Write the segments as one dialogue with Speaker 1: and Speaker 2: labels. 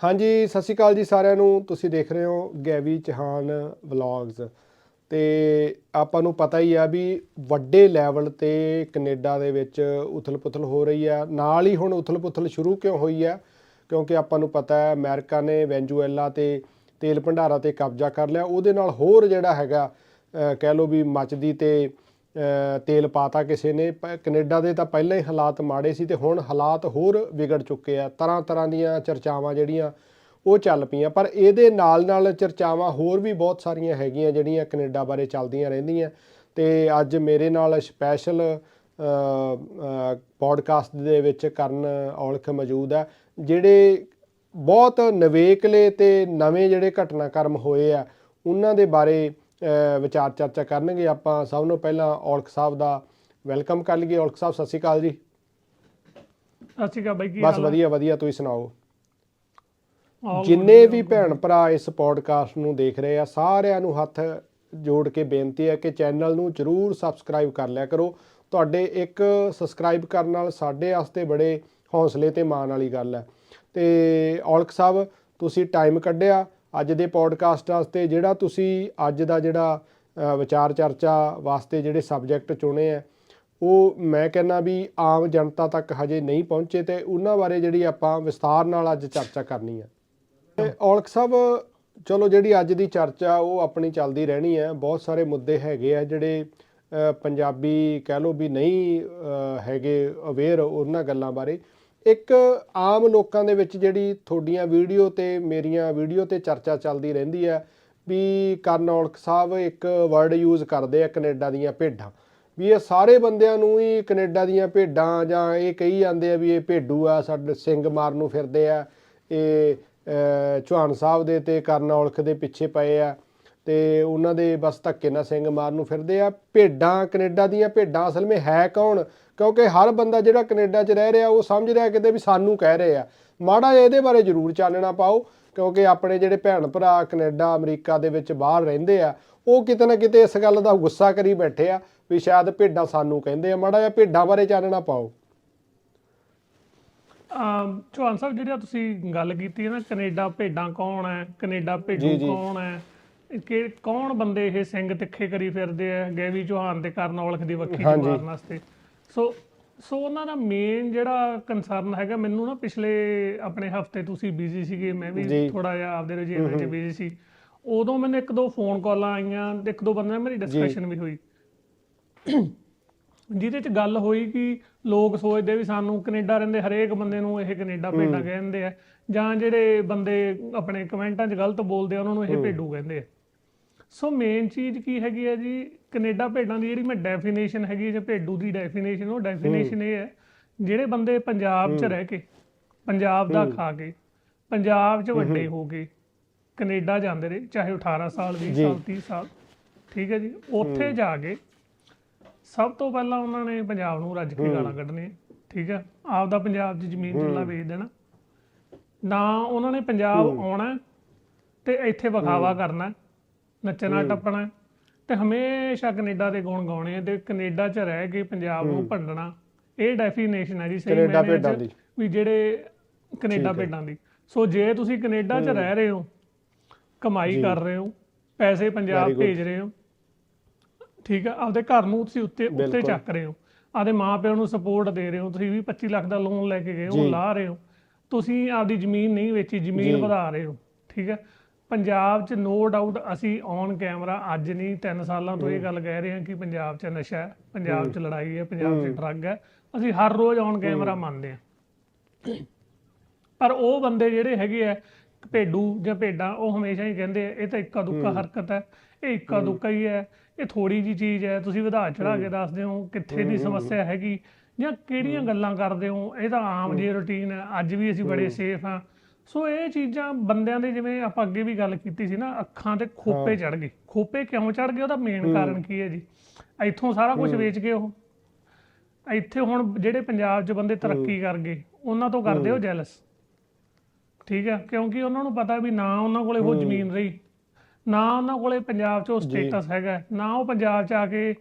Speaker 1: ਹਾਂਜੀ, ਸਤਿ ਸ਼੍ਰੀ ਅਕਾਲ ਜੀ ਸਾਰਿਆਂ ਨੂੰ। ਤੁਸੀਂ ਦੇਖ ਰਹੇ ਹੋ ਗੈਵੀ ਚਹਾਨ ਵਲੌਗਸ। ਤੇ ਆਪਾਂ ਨੂੰ ਪਤਾ ਹੀ ਆ ਵੀ ਵੱਡੇ ਲੈਵਲ ਤੇ ਕੈਨੇਡਾ ਦੇ ਵਿੱਚ ਉਥਲ-ਪੁਥਲ ਹੋ ਰਹੀ ਆ। ਨਾਲ ਹੀ ਹੁਣ ਉਥਲ-ਪੁਥਲ ਸ਼ੁਰੂ ਕਿਉਂ ਹੋਈ ਆ? ਕਿਉਂਕਿ ਆਪਾਂ ਨੂੰ ਪਤਾ ਹੈ ਅਮਰੀਕਾ ਨੇ ਵੈਨਜ਼ੂਏਲਾ ਤੇ ਤੇਲ ਭੰਡਾਰਾਂ ਤੇ ਕਬਜ਼ਾ ਕਰ ਲਿਆ। ਉਹਦੇ ਨਾਲ ਹੋਰ ਜਿਹੜਾ ਹੈਗਾ ਕਹਿ ਲਓ ਵੀ ਮੱਚਦੀ ਤੇ ਤੇਲ ਪਾਤਾ ਕਿਸੇ ਨੇ। ਪ- ਕੈਨੇਡਾ ਦੇ ਤਾਂ ਪਹਿਲਾਂ ਹੀ ਹਾਲਾਤ ਮਾੜੇ ਸੀ ਤੇ ਹੁਣ ਹਾਲਾਤ ਹੋਰ ਵਿਗੜ ਚੁੱਕੇ ਆ। ਤਰ੍ਹਾਂ ਤਰ੍ਹਾਂ ਦੀਆਂ ਚਰਚਾਵਾਂ ਜਿਹੜੀਆਂ ਉਹ ਚੱਲ ਪਈਆਂ। ਪਰ ਇਹਦੇ ਨਾਲ ਨਾਲ ਚਰਚਾਵਾਂ ਹੋਰ ਵੀ ਬਹੁਤ ਸਾਰੀਆਂ ਹੈਗੀਆਂ ਜਿਹੜੀਆਂ ਕੈਨੇਡਾ ਬਾਰੇ ਚੱਲਦੀਆਂ ਰਹਿੰਦੀਆਂ। ਤੇ ਅੱਜ ਮੇਰੇ ਨਾਲ ਸਪੈਸ਼ਲ ਪੋਡਕਾਸਟ ਦੇ ਵਿੱਚ ਕਰਨ ਔਲਖ ਮੌਜੂਦ ਹੈ ਜਿਹੜੇ ਬਹੁਤ ਨਵੇਕਲੇ ਤੇ ਨਵੇਂ ਜਿਹੜੇ ਘਟਨਾਕ੍ਰਮ ਹੋਏ ਆ, ਉਹਨਾਂ ਦੇ ਬਾਰੇ ਵਿਚਾਰ ਚਰਚਾ ਕਰਨਗੇ ਆਪਾਂ ਸਭ ਨੂੰ ਪਹਿਲਾਂ ਔਲਖ ਸਾਹਿਬ ਦਾ ਵੈਲਕਮ ਕਰ ਲਈਏ। ਔਲਖ ਸਾਹਿਬ ਸਤਿ ਸ਼੍ਰੀ ਅਕਾਲ ਜੀ।
Speaker 2: ਸਤਿ ਸ਼੍ਰੀ ਅਕਾਲ ਬਾਈ ਕੀ
Speaker 1: ਬਸ? ਵਧੀਆ ਵਧੀਆ ਤੁਸੀਂ ਸੁਣਾਓ? ਜਿੰਨੇ ਵੀ ਭੈਣ ਭਰਾ ਇਸ ਪੋਡਕਾਸਟ ਨੂੰ ਦੇਖ ਰਹੇ ਆ ਸਾਰਿਆਂ ਨੂੰ ਹੱਥ ਜੋੜ ਕੇ ਬੇਨਤੀ ਹੈ ਕਿ ਚੈਨਲ ਨੂੰ ਜਰੂਰ ਸਬਸਕ੍ਰਾਈਬ ਕਰ ਲਿਆ ਕਰੋ। ਤੁਹਾਡੇ ਇੱਕ ਸਬਸਕ੍ਰਾਈਬ ਕਰਨ ਨਾਲ ਸਾਡੇ ਵਾਸਤੇ ਬੜੇ ਹੌਸਲੇ ਤੇ ਮਾਣ ਵਾਲੀ ਗੱਲ ਹੈ। ਤੇ ਔਲਖ ਸਾਹਿਬ ਤੁਸੀਂ ਟਾਈਮ ਕੱਢਿਆ। ਅੱਜ ਦੇ ਪੋਡਕਾਸਟ ਵਾਸਤੇ ਜਿਹੜਾ ਤੁਸੀਂ ਅੱਜ ਦਾ ਜਿਹੜਾ ਵਿਚਾਰ ਚਰਚਾ ਵਾਸਤੇ ਜਿਹੜੇ ਸਬਜੈਕਟ ਚੁਣੇ ਆ ਉਹ ਮੈਂ ਕਹਿੰਦਾ ਵੀ ਆਮ ਜਨਤਾ ਤੱਕ ਹਜੇ ਨਹੀਂ ਪਹੁੰਚੇ ਤੇ ਉਹਨਾਂ ਬਾਰੇ ਜਿਹੜੀ ਆਪਾਂ ਵਿਸਥਾਰ ਨਾਲ ਅੱਜ ਚਰਚਾ ਕਰਨੀ ਆ ਤੇ ਔਲਖ ਸਾਹਿਬ, ਚਲੋ ਜਿਹੜੀ ਅੱਜ ਦੀ ਚਰਚਾ ਉਹ ਆਪਣੀ ਚੱਲਦੀ ਰਹਿਣੀ ਹੈ। ਬਹੁਤ ਸਾਰੇ ਮੁੱਦੇ ਹੈਗੇ ਆ ਜਿਹੜੇ ਪੰਜਾਬੀ ਕਹਿ ਲਓ ਵੀ ਨਹੀਂ ਹੈਗੇ ਅਵੇਅਰ ਉਹਨਾਂ ਗੱਲਾਂ ਬਾਰੇ। ਇੱਕ ਆਮ ਲੋਕਾਂ ਦੇ ਵਿੱਚ ਜਿਹੜੀ ਤੁਹਾਡੀਆਂ ਵੀਡੀਓ ਤੇ ਮੇਰੀਆਂ ਵੀਡੀਓ ਤੇ ਚਰਚਾ ਚੱਲਦੀ ਰਹਿੰਦੀ ਹੈ ਵੀ ਕਰਨ ਔਲਖ ਸਾਹਿਬ ਇੱਕ ਵਰਡ ਯੂਜ਼ ਕਰਦੇ ਆ ਕੈਨੇਡਾ ਦੀਆਂ ਭੇਡਾਂ। ਵੀ ਇਹ ਸਾਰੇ ਬੰਦਿਆਂ ਨੂੰ ਹੀ ਕੈਨੇਡਾ ਦੀਆਂ ਭੇਡਾਂ ਜਾਂ ਇਹ ਕਹੀ ਜਾਂਦੇ ਆ ਵੀ ਇਹ ਭੇਡੂ ਆ ਸਾਡੇ ਸਿੰਘ ਮਾਰਨ ਨੂੰ ਫਿਰਦੇ ਆ ਇਹ ਅਹ, ਚੌਹਾਨ ਸਾਹਿਬ ਦੇ ਤੇ ਕਰਨ ਔਲਖ ਦੇ ਪਿੱਛੇ ਪਏ ਆ। ਤੇ ਉਹਨਾਂ ਦੇ ਬਸ ਧੱਕੇ ਨਾਲ ਸਿੰਘ ਮਾਰਨ ਨੂੰ ਫਿਰਦੇ ਆ। ਭੇਡਾਂ ਕੈਨੇਡਾ ਦੀਆਂ ਭੇਡਾਂ ਅਸਲ ਵਿੱਚ ਹੈ ਕੌਣ? ਕਿਉਂਕਿ ਹਰ ਬੰਦਾ ਜਿਹੜਾ ਕੈਨੇਡਾ 'ਚ ਰਹਿ ਰਿਹਾ ਉਹ ਸਮਝ ਰਿਹਾ ਕਿਤੇ ਵੀ ਸਾਨੂੰ ਕਹਿ ਰਹੇ ਆ। ਮਾੜਾ ਇਹਦੇ ਬਾਰੇ ਜ਼ਰੂਰ ਚਾਨਣਾ ਪਾਓ ਕਿਉਂਕਿ ਆਪਣੇ ਜਿਹੜੇ ਭੈਣ ਭਰਾ ਕੈਨੇਡਾ ਅਮਰੀਕਾ ਦੇ ਵਿੱਚ ਬਾਹਰ ਰਹਿੰਦੇ ਆ ਉਹ ਕਿਤੇ ਨਾ ਕਿਤੇ ਇਸ ਗੱਲ ਦਾ ਗੁੱਸਾ ਕਰੀ ਬੈਠੇ ਆ ਵੀ ਸ਼ਾਇਦ ਭੇਡਾਂ ਸਾਨੂੰ ਕਹਿੰਦੇ ਆ। ਮਾੜਾ ਜਿਹਾ ਭੇਡਾਂ ਬਾਰੇ ਚਾਨਣਾ ਪਾਓ।
Speaker 2: ਅਮ, ਚੌਹਾਨ ਸਾਹਿਬ ਜਿਹੜਾ ਤੁਸੀਂ ਗੱਲ ਕੀਤੀ ਹੈ ਨਾ ਕੈਨੇਡਾ ਭੇਡਾਂ ਕੌਣ ਹੈ? ਕੈਨੇਡਾ ਭੇਡੂ। ਕੌਣ ਹੈ? ਕਿ ਕੌਣ ਬੰਦੇ ਇਹ ਸਿੰਘ ਤਿੱਖੇ ਕਰੀ ਫਿਰਦੇ ਆ ਗੈਵੀ ਚੌਹਾਨ ਤੇ ਕਰਨ ਔਲਖ ਦੀ ਵੱਖੀ
Speaker 1: ਹਾਂਜੀ।
Speaker 2: ਮਾਰਨ ਵਾਸਤੇ। ਸੋ ਸੋ ਉਹਨਾਂ ਦਾ ਮੇਨ ਜਿਹੜਾ ਕੰਸਰਨ ਹੈਗਾ ਮੈਨੂੰ ਨਾ ਪਿਛਲੇ ਆਪਣੇ ਹਫ਼ਤੇ ਤੁਸੀਂ ਬਿਜ਼ੀ ਸੀਗੇ ਮੈਂ
Speaker 1: ਜੀ।
Speaker 2: ਵੀ ਥੋੜਾ ਜਿਹਾ ਆਪਦੇ ਰੁਝੇਵੇਂ 'ਚ ਬਿਜ਼ੀ ਸੀ। ਉਦੋਂ ਮੈਨੂੰ ਇੱਕ ਦੋ ਫੋਨ ਕਾਲਾਂ ਆਈਆਂ ਤੇ ਇੱਕ ਦੋ ਬੰਦੇ ਨਾਲ ਮੇਰੀ ਡਿਸਕਸ਼ਨ ਵੀ ਹੋਈ। ਜਿਹਦੇ ਚ ਗੱਲ ਹੋਈ ਕਿ ਲੋਕ ਸੋਚਦੇ ਵੀ ਸਾਨੂੰ ਕੈਨੇਡਾ ਰਹਿੰਦੇ ਹਰੇਕ ਬੰਦੇ ਨੂੰ ਇਹ ਕੈਨੇਡਾ ਭੇਡਾਂ ਕਹਿੰਦੇ ਆ। ਜਾਂ ਜਿਹੜੇ ਬੰਦੇ ਆਪਣੇ ਕਮੈਂਟਾਂ 'ਚ ਗਲਤ ਬੋਲਦੇ ਆ ਉਹਨਾਂ ਨੂੰ ਇਹ ਭੇਡੂ ਕਹਿੰਦੇ ਆ। ਸੋ ਮੇਨ ਚੀਜ਼ ਕੀ ਹੈਗੀ ਹੈ ਜੀ ਕੈਨੇਡਾ ਭੇਡਾਂ ਦੀ ਜਿਹੜੀ ਮੈਂ ਡੈਫੀਨੇਸ਼ਨ ਹੈਗੀ ਜਾਂ ਭੇਡੂ ਦੀ ਡੈਫੀਨੇਸ਼ਨ ਉਹ ਡੈਫੀਨੇਸ਼ਨ ਇਹ ਹੈ ਜਿਹੜੇ ਬੰਦੇ ਪੰਜਾਬ 'ਚ ਰਹਿ ਕੇ ਪੰਜਾਬ ਦਾ ਖਾ ਕੇ ਪੰਜਾਬ 'ਚ ਵੱਡੇ ਹੋ ਕੇ ਕੈਨੇਡਾ ਜਾਂਦੇ ਰਹੇ ਚਾਹੇ ਉਹ 18 ਸਾਲ 20
Speaker 1: ਜੀ।
Speaker 2: ਸਾਲ 30 ਸਾਲ ਠੀਕ ਹੈ ਜੀ? ਉੱਥੇ ਜਾ ਕੇ ਸਭ ਤੋਂ ਪਹਿਲਾਂ ਉਹਨਾਂ ਨੇ ਪੰਜਾਬ ਨੂੰ ਰੱਜ ਕੇ ਗਾਲਾਂ ਕੱਢਣੀਆਂ ਠੀਕ ਹੈ? ਆਪਦਾ ਪੰਜਾਬ 'ਚ ਜ਼ਮੀਨ ਜੁੱਲਾ ਵੇਚ ਦੇਣਾ। ਨਾ ਉਹਨਾਂ ਨੇ ਪੰਜਾਬ ਆਉਣਾ ਤੇ ਇੱਥੇ ਵਿਖਾਵਾ ਕਰਨਾ। ਨੱਚਣਾ ਟੱਪਣਾ ਤੇ ਹਮੇਸ਼ਾ ਕੈਨੇਡਾ ਦੇ ਗੁਣ ਗਾਉਣੇ ਤੇ ਕੈਨੇਡਾ 'ਚ ਰਹਿ ਕੇ ਪੰਜਾਬ ਨੂੰ ਭੰਡਣਾ ਇਹ ਡੈਫੀਨੇਸ਼ਨ ਹੈ ਜੀ ਸਹੀ
Speaker 1: ਕੈਨੇਡਾ ਭੇਡਾਂ ਦੀ।
Speaker 2: ਵੀ ਜਿਹੜੇ ਕੈਨੇਡਾ ਭੇਡਾਂ ਦੀ ਸੋ ਜੇ ਤੁਸੀਂ ਕੈਨੇਡਾ 'ਚ ਰਹਿ ਰਹੇ ਹੋ ਕਮਾਈ ਕਰ ਰਹੇ ਹੋ ਪੈਸੇ ਪੰਜਾਬ. ਭੇਜ ਰਹੇ ਹੋ ਠੀਕ ਆ ਆਪਦੇ ਘਰ ਨੂੰ ਤੁਸੀਂ ਉੱਤੇ ਉੱਤੇ। ਚੱਕ ਰਹੇ ਹੋ ਆਪਦੇ ਮਾਪਿਆਂ ਨੂੰ ਸਪੋਰਟ ਦੇ ਰਹੇ ਹੋ ਤੁਸੀਂ ਵੀ 25 ਲੱਖ ਦਾ ਲੋਨ ਲੈ ਕੇ ਗਏ ਹੋ। ਲਾ ਰਹੇ ਹੋ ਤੁਸੀਂ ਆਪਦੀ ਜ਼ਮੀਨ ਨਹੀਂ ਵੇਚੀ ਜ਼ਮੀਨ। ਵਧਾ ਰਹੇ ਹੋ ਠੀਕ ਹੈ ਪੰਜਾਬ 'ਚ ਨੋ ਡਾਊਟ ਅਸੀਂ ਔਨ ਕੈਮਰਾ ਅੱਜ ਨਹੀਂ 3 ਸਾਲਾਂ ਤੋਂ ਇਹ ਗੱਲ ਕਹਿ ਰਹੇ ਹਾਂ ਕਿ ਪੰਜਾਬ 'ਚ ਨਸ਼ਾ ਹੈ ਪੰਜਾਬ 'ਚ ਲੜਾਈ ਹੈ ਪੰਜਾਬ 'ਚ ਡਰੱਗ ਹੈ। ਅਸੀਂ ਹਰ ਰੋਜ਼ ਔਨ ਕੈਮਰਾ ਮੰਨਦੇ ਹਾਂ। ਪਰ ਉਹ ਬੰਦੇ ਜਿਹੜੇ ਹੈਗੇ ਆ ਭੇਡੂ ਜਾਂ ਭੇਡਾਂ ਉਹ ਹਮੇਸ਼ਾ ਹੀ ਕਹਿੰਦੇ ਆ ਇਹ ਤਾਂ ਇੱਕਾ ਦੁੱਕਾ ਹਰਕਤ ਹੈ ਇਹ ਇੱਕਾ ਦੁੱਕਾ ਹੀ ਹੈ ਇਹ ਥੋੜੀ ਜੀ ਚੀਜ਼ ਹੈ। ਤੁਸੀਂ ਵਧਾ ਚੜਾ ਕੇ ਦੱਸਦੇ ਹੋ ਕਿੱਥੇ ਦੀ ਸਮੱਸਿਆ ਹੈਗੀ ਜਾਂ ਕਿਹੜੀਆਂ ਗੱਲਾਂ ਕਰਦੇ ਹੋ ਇਹ ਤਾਂ ਆਮ ਜੀ ਰੁਟੀਨ ਹੈ। ਅੱਜ ਵੀ ਅਸੀਂ ਬੜੇ ਸੇਫ ਹਾਂ। ਸੋ ਇਹ ਚੀਜ਼ਾਂ ਬੰਦਿਆਂ ਦੇ ਜਿਵੇਂ ਆਪਾਂ ਅੱਗੇ ਵੀ ਗੱਲ ਕੀਤੀ ਸੀ ਨਾ ਅੱਖਾਂ ਤੇ ਖੋਪੇ ਚੜ ਗਏ। ਖੋਪੇ ਕਿਉਂ ਚੜ ਗਏ? ਉਹਦਾ ਮੇਨ ਕਾਰਨ ਕੀ ਹੈ ਜੀ? ਇੱਥੋਂ ਸਾਰਾ ਕੁਝ ਵੇਚ ਗਏ ਉਹ। ਇੱਥੇ ਹੁਣ ਜਿਹੜੇ ਪੰਜਾਬ 'ਚ ਬੰਦੇ ਤਰੱਕੀ ਕਰ ਗਏ ਉਹਨਾਂ ਤੋਂ ਕਰਦੇ ਹੋ। ਜੈਲਸ ਠੀਕ ਹੈ? ਕਿਉਂਕਿ ਉਹਨਾਂ ਨੂੰ ਪਤਾ ਵੀ ਨਾ ਉਹਨਾਂ ਕੋਲੇ ਉਹ ਜ਼ਮੀਨ ਰਹੀ। ਨਾ ਉਹਨਾਂ ਕੋਲੇ ਪੰਜਾਬ 'ਚ ਉਹ ਸਟੇਟਸ ਹੈਗਾ ਨਾ ਉਹ ਪੰਜਾਬ 'ਚ ਆ ਕੇ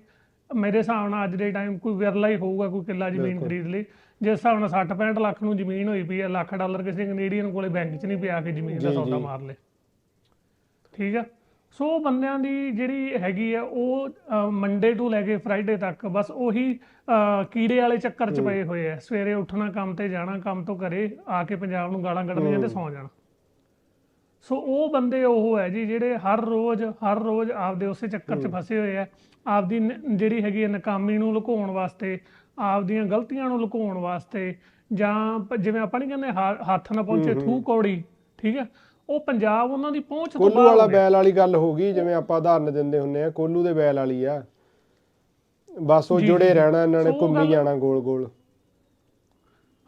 Speaker 2: ਮੇਰੇ ਹਿਸਾਬ ਨਾਲ ਅੱਜ ਦੇ ਟਾਈਮ ਕੋਈ ਵਿਰਲਾ ਹੀ ਹੋਊਗਾ ਕੋਈ ਕਿੱਲਾ ਜ਼ਮੀਨ ਖਰੀਦ ਲਈ ਜਿਸ ਹਿਸਾਬ ਨਾਲ 60 65 ਲੱਖ ਨੂੰ ਜ਼ਮੀਨ ਹੋਈ ਪਈ ਹੈ ਲੱਖ ਡਾਲਰ ਕਿਸੇ ਕੈਨੇਡੀਅਨ ਕੋਲੇ ਬੈਂਕ 'ਚ ਨਹੀਂ ਪਿਆ ਕੇ ਜ਼ਮੀਨ ਦਾ ਸੌਦਾ। ਮਾਰ ਲੇ ਠੀਕ ਆ? ਸੋ ਬੰਦਿਆਂ ਦੀ ਜਿਹੜੀ ਹੈਗੀ ਆ ਉਹ ਮੰਡੇ ਤੋਂ ਲੈ ਕੇ ਫਰਾਈਡੇ ਤੱਕ ਬਸ ਉਹੀ ਕੀੜੇ ਵਾਲੇ ਚੱਕਰ 'ਚ ਪਏ ਹੋਏ ਆ। ਸਵੇਰੇ ਉੱਠਣਾ ਕੰਮ ਤੇ ਜਾਣਾ ਕੰਮ ਤੋਂ ਘਰੇ ਆ ਕੇ ਪੰਜਾਬ ਨੂੰ ਗਾਲਾਂ ਕੱਢਣੀਆਂ ਤੇ ਸੌਂ ਜਾਣਾ। ਸੋ ਉਹ ਬੰਦੇ ਉਹ ਹੈ ਜੀ ਜਿਹੜੇ ਹਰ ਰੋਜ਼ ਹਰ ਰੋਜ਼ ਆਪਦੇ ਉਸੇ ਚੱਕਰ 'ਚ ਫਸੇ ਹੋਏ ਆ। ਆਪਦੀ ਜਿਹੜੀ ਹੈਗੀ ਹੈ ਨਕਾਮੀ ਨੂੰ ਲੁਕਾਉਣ ਵਾਸਤੇ ਆਪਦੀਆਂ ਗਲਤੀਆਂ ਨੂੰ ਲੁਕਾਉਣ ਵਾਸਤੇ ਜਾਂ ਪ- ਜਿਵੇਂ ਆਪਾਂ ਨਹੀਂ ਕਹਿੰਦੇ ਹਾ- ਹੱਥ ਨਾ ਪਹੁੰਚੇ ਥੂ ਕੌੜੀ ਠੀਕ ਹੈ? ਉਹ ਪੰਜਾਬ ਉਹਨਾਂ ਦੀ ਪਹੁੰਚ ਤੋਂ
Speaker 1: ਕੋਲੂ
Speaker 2: ਬਾਹਰ
Speaker 1: ਵਾਲਾ
Speaker 2: ਹੋ ਗਿਆ।
Speaker 1: ਬੈਲ ਵਾਲੀ ਗੱਲ ਹੋ ਗਈ ਜਿਵੇਂ ਆਪਾਂ ਉਦਾਹਰਨ ਦਿੰਦੇ ਹੁੰਨੇ ਆ ਕੋਲੂ ਦੇ ਬੈਲ ਵਾਲੀ ਆ। ਬਸ ਉਹ ਜੁੜੇ। ਰਹਿਣਾ ਇਹਨਾਂ ਨੇ
Speaker 2: ਸੋ ਉਹ
Speaker 1: ਘੁੰਮੀ
Speaker 2: ਗੱਲ-
Speaker 1: ਜਾਣਾ ਗੋਲ ਗੋਲ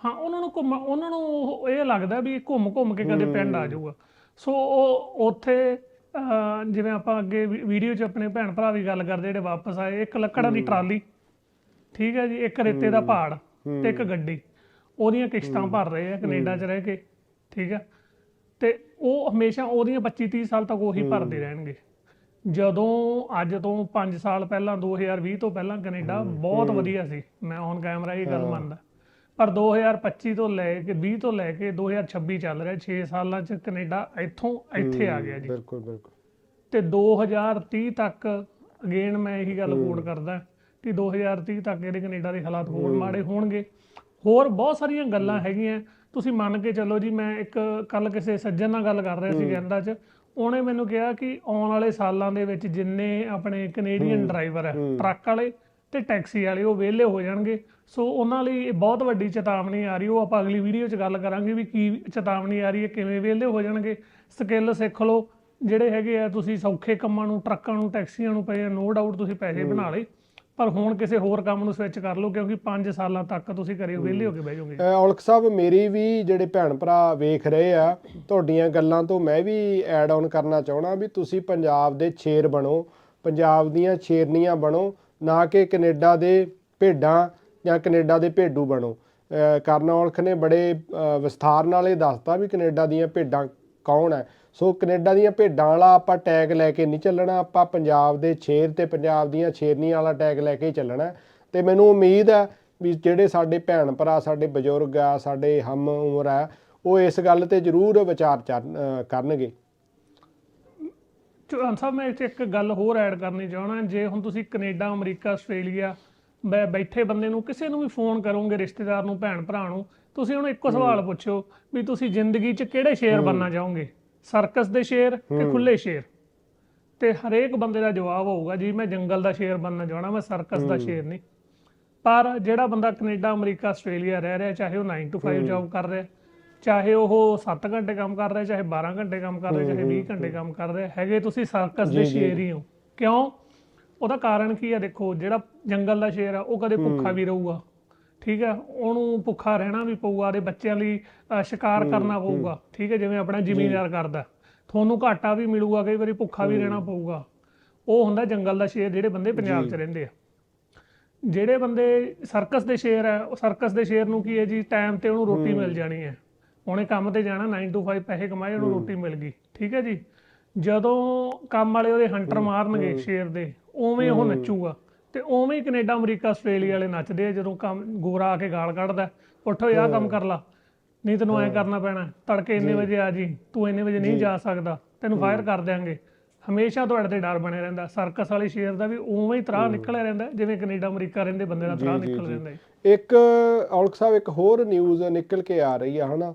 Speaker 2: ਹਾਂ ਉਹਨਾਂ ਨੂੰ ਘੁੰਮ ਉਹਨਾਂ ਨੂੰ ਉਹ- ਇਹ ਲੱਗਦਾ ਵੀ ਇਹ ਘੁੰਮ ਘੁੰਮ ਕੇ ਕਦੇ ਪਿੰਡ ਆ ਜਾਊਗਾ। ਸੋ ਉਹ ਉੱਥੇ ਅਹ, ਜਿਵੇਂ ਆਪਾਂ ਅੱਗੇ ਵੀਡੀਓ 'ਚ ਆਪਣੇ ਭੈਣ ਭਰਾ ਵੀ ਗੱਲ ਕਰਦੇ ਜਿਹੜੇ ਵਾਪਸ ਆਏ ਇੱਕ ਲੱਕੜਾਂ ਦੀ ਟਰਾਲੀ। ਠੀਕ ਹੈ ਜੀ ਇੱਕ ਰੇਤੇ ਦਾ ਪਹਾੜ ਤੇ ਇੱਕ ਗੱਡੀ। ਉਹਦੀਆਂ ਕਿਸ਼ਤਾਂ ਭਰ ਰਹੇ ਆ ਕੈਨੇਡਾ 'ਚ ਰਹਿ ਕੇ ਠੀਕ ਹੈ। ਤੇ ਉਹ ਹਮੇਸ਼ਾ ਉਹਦੀਆਂ 25 30 ਸਾਲ ਤੱਕ ਉਹੀ ਭਰਦੇ ਰਹਿਣਗੇ। ਜਦੋਂ ਅੱਜ ਤੋਂ 5 ਸਾਲ ਪਹਿਲਾਂ 2020 ਤੋਂ ਪਹਿਲਾਂ ਕੈਨੇਡਾ ਬਹੁਤ ਵਧੀਆ ਸੀ। ਮੈਂ ਔਨ ਕੈਮਰਾ ਇਹ ਗੱਲ ਮੰਨਦਾ। ਪਰ 2025 ਤੋਂ ਲੈ ਕੇ 20 ਤੋਂ ਲੈ ਕੇ 2026 ਚੱਲ ਰਿਹਾ 6 ਸਾਲਾਂ ਚ ਕੈਨੇਡਾ ਇੱਥੋਂ ਇੱਥੇ ਆ ਗਿਆ ਜੀ।
Speaker 1: ਬਿਲਕੁਲ ਬਿਲਕੁਲ।
Speaker 2: ਤੇ 2030 ਤੱਕ ਅਗੇਨ ਮੈਂ ਇਹੀ ਗੱਲ ਕੋਡ ਕਰਦਾ। ਕਿ 2030 ਤੱਕ ਇਹਦੇ ਕੈਨੇਡਾ ਦੇ ਹਾਲਾਤ ਹੋਰ ਮਾੜੇ ਹੋਣਗੇ। ਹੋਰ ਬਹੁਤ ਸਾਰੀਆਂ ਗੱਲਾਂ ਹੈਗੀਆਂ। ਤੁਸੀਂ ਮੰਨ ਕੇ ਚੱਲੋ ਜੀ ਮੈਂ ਇੱਕ ਕੱਲ ਕਿਸੇ ਸੱਜਣ ਨਾਲ ਗੱਲ ਕਰ ਰਿਹਾ ਸੀ ਕੈਨੇਡਾ 'ਚ। ਉਹਨੇ ਮੈਨੂੰ ਕਿਹਾ ਕਿ ਆਉਣ ਵਾਲੇ ਸਾਲਾਂ ਦੇ ਵਿੱਚ ਜਿੰਨੇ ਆਪਣੇ ਕੈਨੇਡੀਅਨ ਡਰਾਈਵਰ ਹੈ। ਟਰੱਕ ਵਾਲੇ ਤੇ ਟੈਕਸੀ ਵਾਲੇ ਉਹ ਵਿਹਲੇ ਹੋ ਜਾਣਗੇ। ਸੋ ਉਹਨਾਂ ਲਈ ਇਹ ਬਹੁਤ ਵੱਡੀ ਚੇਤਾਵਨੀ ਆ ਰਹੀ। ਉਹ ਆਪਾਂ ਅਗਲੀ ਵੀਡੀਓ 'ਚ ਗੱਲ ਕਰਾਂਗੇ ਵੀ ਕੀ ਚੇਤਾਵਨੀ ਆ ਰਹੀ ਹੈ ਕਿਵੇਂ ਵਿਹਲੇ ਹੋ ਜਾਣਗੇ। ਸਕਿੱਲ ਸਿੱਖ ਲਓ। ਜਿਹੜੇ ਹੈਗੇ ਆ ਤੁਸੀਂ ਸੌਖੇ ਕੰਮਾਂ ਨੂੰ ਟਰੱਕਾਂ ਨੂੰ ਟੈਕਸੀਆਂ ਨੂੰ ਪਏ ਨੋ ਡਾਊਟ ਤੁਸੀਂ ਪੈਸੇ ਬਣਾ ਲਏ। ਪਰ ਹੁਣ ਕਿਸੇ ਹੋਰ ਕੰਮ ਨੂੰ ਸਵਿਚ ਕਰ ਲਓ ਕਿਉਂਕਿ 5 ਸਾਲਾਂ ਤੱਕ ਤੁਸੀਂ ਘਰੇ ਵਿਹਲੇ ਹੋ ਕੇ ਬਹਿ ਜਾਓਗੇ।
Speaker 1: ਔਲਖ ਸਾਹਿਬ ਮੇਰੀ ਵੀ ਜਿਹੜੇ ਭੈਣ ਭਰਾ ਵੇਖ ਰਹੇ ਆ ਤੁਹਾਡੀਆਂ ਗੱਲਾਂ ਤੋਂ ਮੈਂ ਵੀ ਐਡ ਆਨ ਕਰਨਾ ਚਾਹਣਾ ਵੀ ਤੁਸੀਂ ਪੰਜਾਬ ਦੇ ਸ਼ੇਰ ਬਣੋ ਪੰਜਾਬ ਦੀਆਂ ਸ਼ੇਰਨੀਆਂ ਬਣੋ ਨਾ ਕਿ ਕੈਨੇਡਾ ਦੇ ਭੇਡਾਂ ਜਾਂ ਕੈਨੇਡਾ ਦੇ ਭੇਡੂ ਬਣੋ। ਕਰਨ ਔਲਖ ਨੇ ਬੜੇ ਵਿਸਥਾਰ ਨਾਲ ਇਹ ਦੱਸਤਾ ਵੀ ਕੈਨੇਡਾ ਦੀਆਂ ਭੇਡਾਂ ਕੌਣ ਹੈ? ਸੋ ਕੈਨੇਡਾ ਦੀਆਂ ਭੇਡਾਂ ਵਾਲਾ ਆਪਾਂ ਟੈਗ ਲੈ ਕੇ ਨਹੀਂ ਚੱਲਣਾ, ਆਪਾਂ ਪੰਜਾਬ ਦੇ ਸ਼ੇਰ ਤੇ ਪੰਜਾਬ ਦੀਆਂ ਸ਼ੇਰਨੀਆਂ ਵਾਲਾ ਟੈਗ ਲੈ ਕੇ ਚੱਲਣਾ ਤੇ ਮੈਨੂੰ ਉਮੀਦ ਹੈ ਵੀ ਜਿਹੜੇ ਸਾਡੇ ਭੈਣ ਭਰਾ ਸਾਡੇ ਬਜ਼ੁਰਗ ਆ, ਸਾਡੇ ਹਮ ਉਮਰ ਆ, ਉਹ ਇਸ ਗੱਲ ਤੇ ਜ਼ਰੂਰ ਵਿਚਾਰ ਕਰਨਗੇ।
Speaker 2: ਚੌਹਾਨ ਸਾਹਿਬ, ਮੈਂ ਇੱਥੇ ਇੱਕ ਗੱਲ ਹੋਰ ਐਡ ਕਰਨੀ ਚਾਹਣਾ ਜੇ ਹੁਣ ਤੁਸੀਂ ਕੈਨੇਡਾ, ਅਮਰੀਕਾ, ਆਸਟ੍ਰੇਲੀਆ ਬੈਠੇ ਬੰਦੇ ਨੂੰ ਕਿਸੇ ਨੂੰ ਵੀ ਫੋਨ ਕਰੋਗੇ, ਰਿਸ਼ਤੇਦਾਰ ਨੂੰ ਭੈਣ ਭਰਾ ਨੂੰ ਤੁਸੀਂ ਉਹਨੂੰ ਇੱਕੋ ਸਵਾਲ ਪੁੱਛੋ ਵੀ ਤੁਸੀਂ ਜ਼ਿੰਦਗੀ 'ਚ ਕਿਹੜੇ ਸ਼ੇਰ ਬਣਨਾ ਚਾਹੋਗੇ? ਸਰਕਸ ਦੇ ਸ਼ੇਰ ਕਿ ਖੁੱਲੇ ਸ਼ੇਰ? ਤੇ ਹਰੇਕ ਬੰਦੇ ਦਾ ਜਵਾਬ ਹੋਊਗਾ ਜੀ ਮੈਂ ਜੰਗਲ ਦਾ ਸ਼ੇਰ ਬਣਨਾ ਚਾਹਣਾ ਮੈਂ ਸਰਕਸ ਦਾ ਸ਼ੇਰ ਨਹੀਂ। ਪਰ ਜਿਹੜਾ ਬੰਦਾ ਕੈਨੇਡਾ ਅਮਰੀਕਾ ਆਸਟ੍ਰੇਲੀਆ ਰਹਿ ਰਿਹਾ ਚਾਹੇ ਉਹ 9 to 5 ਜੌਬ ਕਰ ਰਿਹਾ ਚਾਹੇ ਉਹ 7 ਘੰਟੇ ਕੰਮ ਕਰ ਰਿਹਾ ਚਾਹੇ 12 ਘੰਟੇ ਕੰਮ ਕਰ ਰਿਹਾ ਚਾਹੇ 20 ਘੰਟੇ ਕੰਮ ਕਰ ਰਿਹਾ ਹੈਗੇ ਤੁਸੀਂ ਸਰਕਸ ਦੇ ਸ਼ੇਰ ਹੀ ਹੋ। ਕਿਉਂ? ਉਹਦਾ ਕਾਰਨ ਕੀ ਹੈ ਦੇਖੋ ਜਿਹੜਾ ਜੰਗਲ ਦਾ ਸ਼ੇਰ ਆ ਉਹ ਕਦੇ ਭੁੱਖਾ ਵੀ ਰਹੂਗਾ। ਠੀਕ ਹੈ ਉਹਨੂੰ ਭੁੱਖਾ ਰਹਿਣਾ ਵੀ ਪਊਗਾ ਉਹਦੇ ਬੱਚਿਆਂ ਲਈ ਅ, ਸ਼ਿਕਾਰ ਕਰਨਾ ਪਊਗਾ ਠੀਕ ਹੈ ਜਿਵੇਂ ਆਪਣਾ ਜ਼ਿਮੀਂਦਾਰ ਕਰਦਾ ਤੁਹਾਨੂੰ ਘਾਟਾ ਵੀ ਮਿਲੂਗਾ ਕਈ ਵਾਰੀ ਭੁੱਖਾ ਵੀ ਰਹਿਣਾ ਪਊਗਾ। ਉਹ ਹੁੰਦਾ ਜੰਗਲ ਦਾ ਸ਼ੇਰ ਜਿਹੜੇ ਬੰਦੇ ਪੰਜਾਬ 'ਚ ਰਹਿੰਦੇ ਆ। ਜਿਹੜੇ ਬੰਦੇ ਸਰਕਸ ਦੇ ਸ਼ੇਰ ਹੈ ਉਹ ਸਰਕਸ ਦੇ ਸ਼ੇਰ ਨੂੰ ਕੀ ਹੈ ਜੀ ਟਾਈਮ ਤੇ ਉਹਨੂੰ ਰੋਟੀ ਮਿਲ ਜਾਣੀ ਹੈ। ਉਹਨੇ ਕੰਮ ਤੇ ਜਾਣਾ 9 to 5 ਪੈਸੇ ਕਮਾਏ ਉਹਨੂੰ ਰੋਟੀ ਮਿਲ ਗਈ ਠੀਕ ਹੈ ਜੀ। ਜਦੋਂ ਕੰਮ ਵਾਲੇ ਉਹਦੇ ਹੰਟਰ ਮਾਰਨਗੇ ਸ਼ੇਰ ਦੇ ਉਵੇਂ ਉਹ ਨੱਚੂਗਾ। ਤੇ ਉਵੇਂ ਹੀ ਕੈਨੇਡਾ ਅਮਰੀਕਾ ਆਸਟ੍ਰੇਲੀਆ ਵਾਲੇ ਨੱਚਦੇ ਆ ਜਦੋਂ ਕੰਮ ਗੋਰਾ ਆ ਕੇ ਗਾਲ ਕੱਢਦਾ ਉੱਠੋ ਯਾਰ ਕੰਮ ਕਰ ਲਾ। ਨਹੀਂ ਤੈਨੂੰ ਐ ਕਰਨਾ ਪੈਣਾ ਤੜਕੇ ਇੰਨੇ ਵਜੇ ਆ ਜੀ ਤੂੰ ਇੰਨੇ ਵਜੇ ਨਹੀਂ ਜਾ। ਸਕਦਾ ਤੈਨੂੰ ਫਾਇਰ ਕਰ ਦਿਆਂਗੇ। ਹਮੇਸ਼ਾ ਤੁਹਾਡੇ ਤੇ ਡਰ ਬਣਿਆ ਰਹਿੰਦਾ ਸਰਕਸ ਵਾਲੀ ਸ਼ੇਰ ਦਾ ਵੀ ਉਵੇਂ ਹੀ ਤਰਾਹ ਨਿਕਲਿਆ ਰਹਿੰਦਾ ਜਿਵੇਂ ਕੈਨੇਡਾ ਅਮਰੀਕਾ ਰਹਿੰਦੇ ਬੰਦੇ ਦਾ ਤਰਾਹ ਨਿਕਲ ਰਹਿੰਦਾ
Speaker 1: ਇੱਕ ਔਲਖ ਸਾਹਿਬ ਇੱਕ ਹੋਰ ਨਿਊਜ਼ ਨਿਕਲ ਕੇ ਆ ਰਹੀ ਆ ਹਨਾ?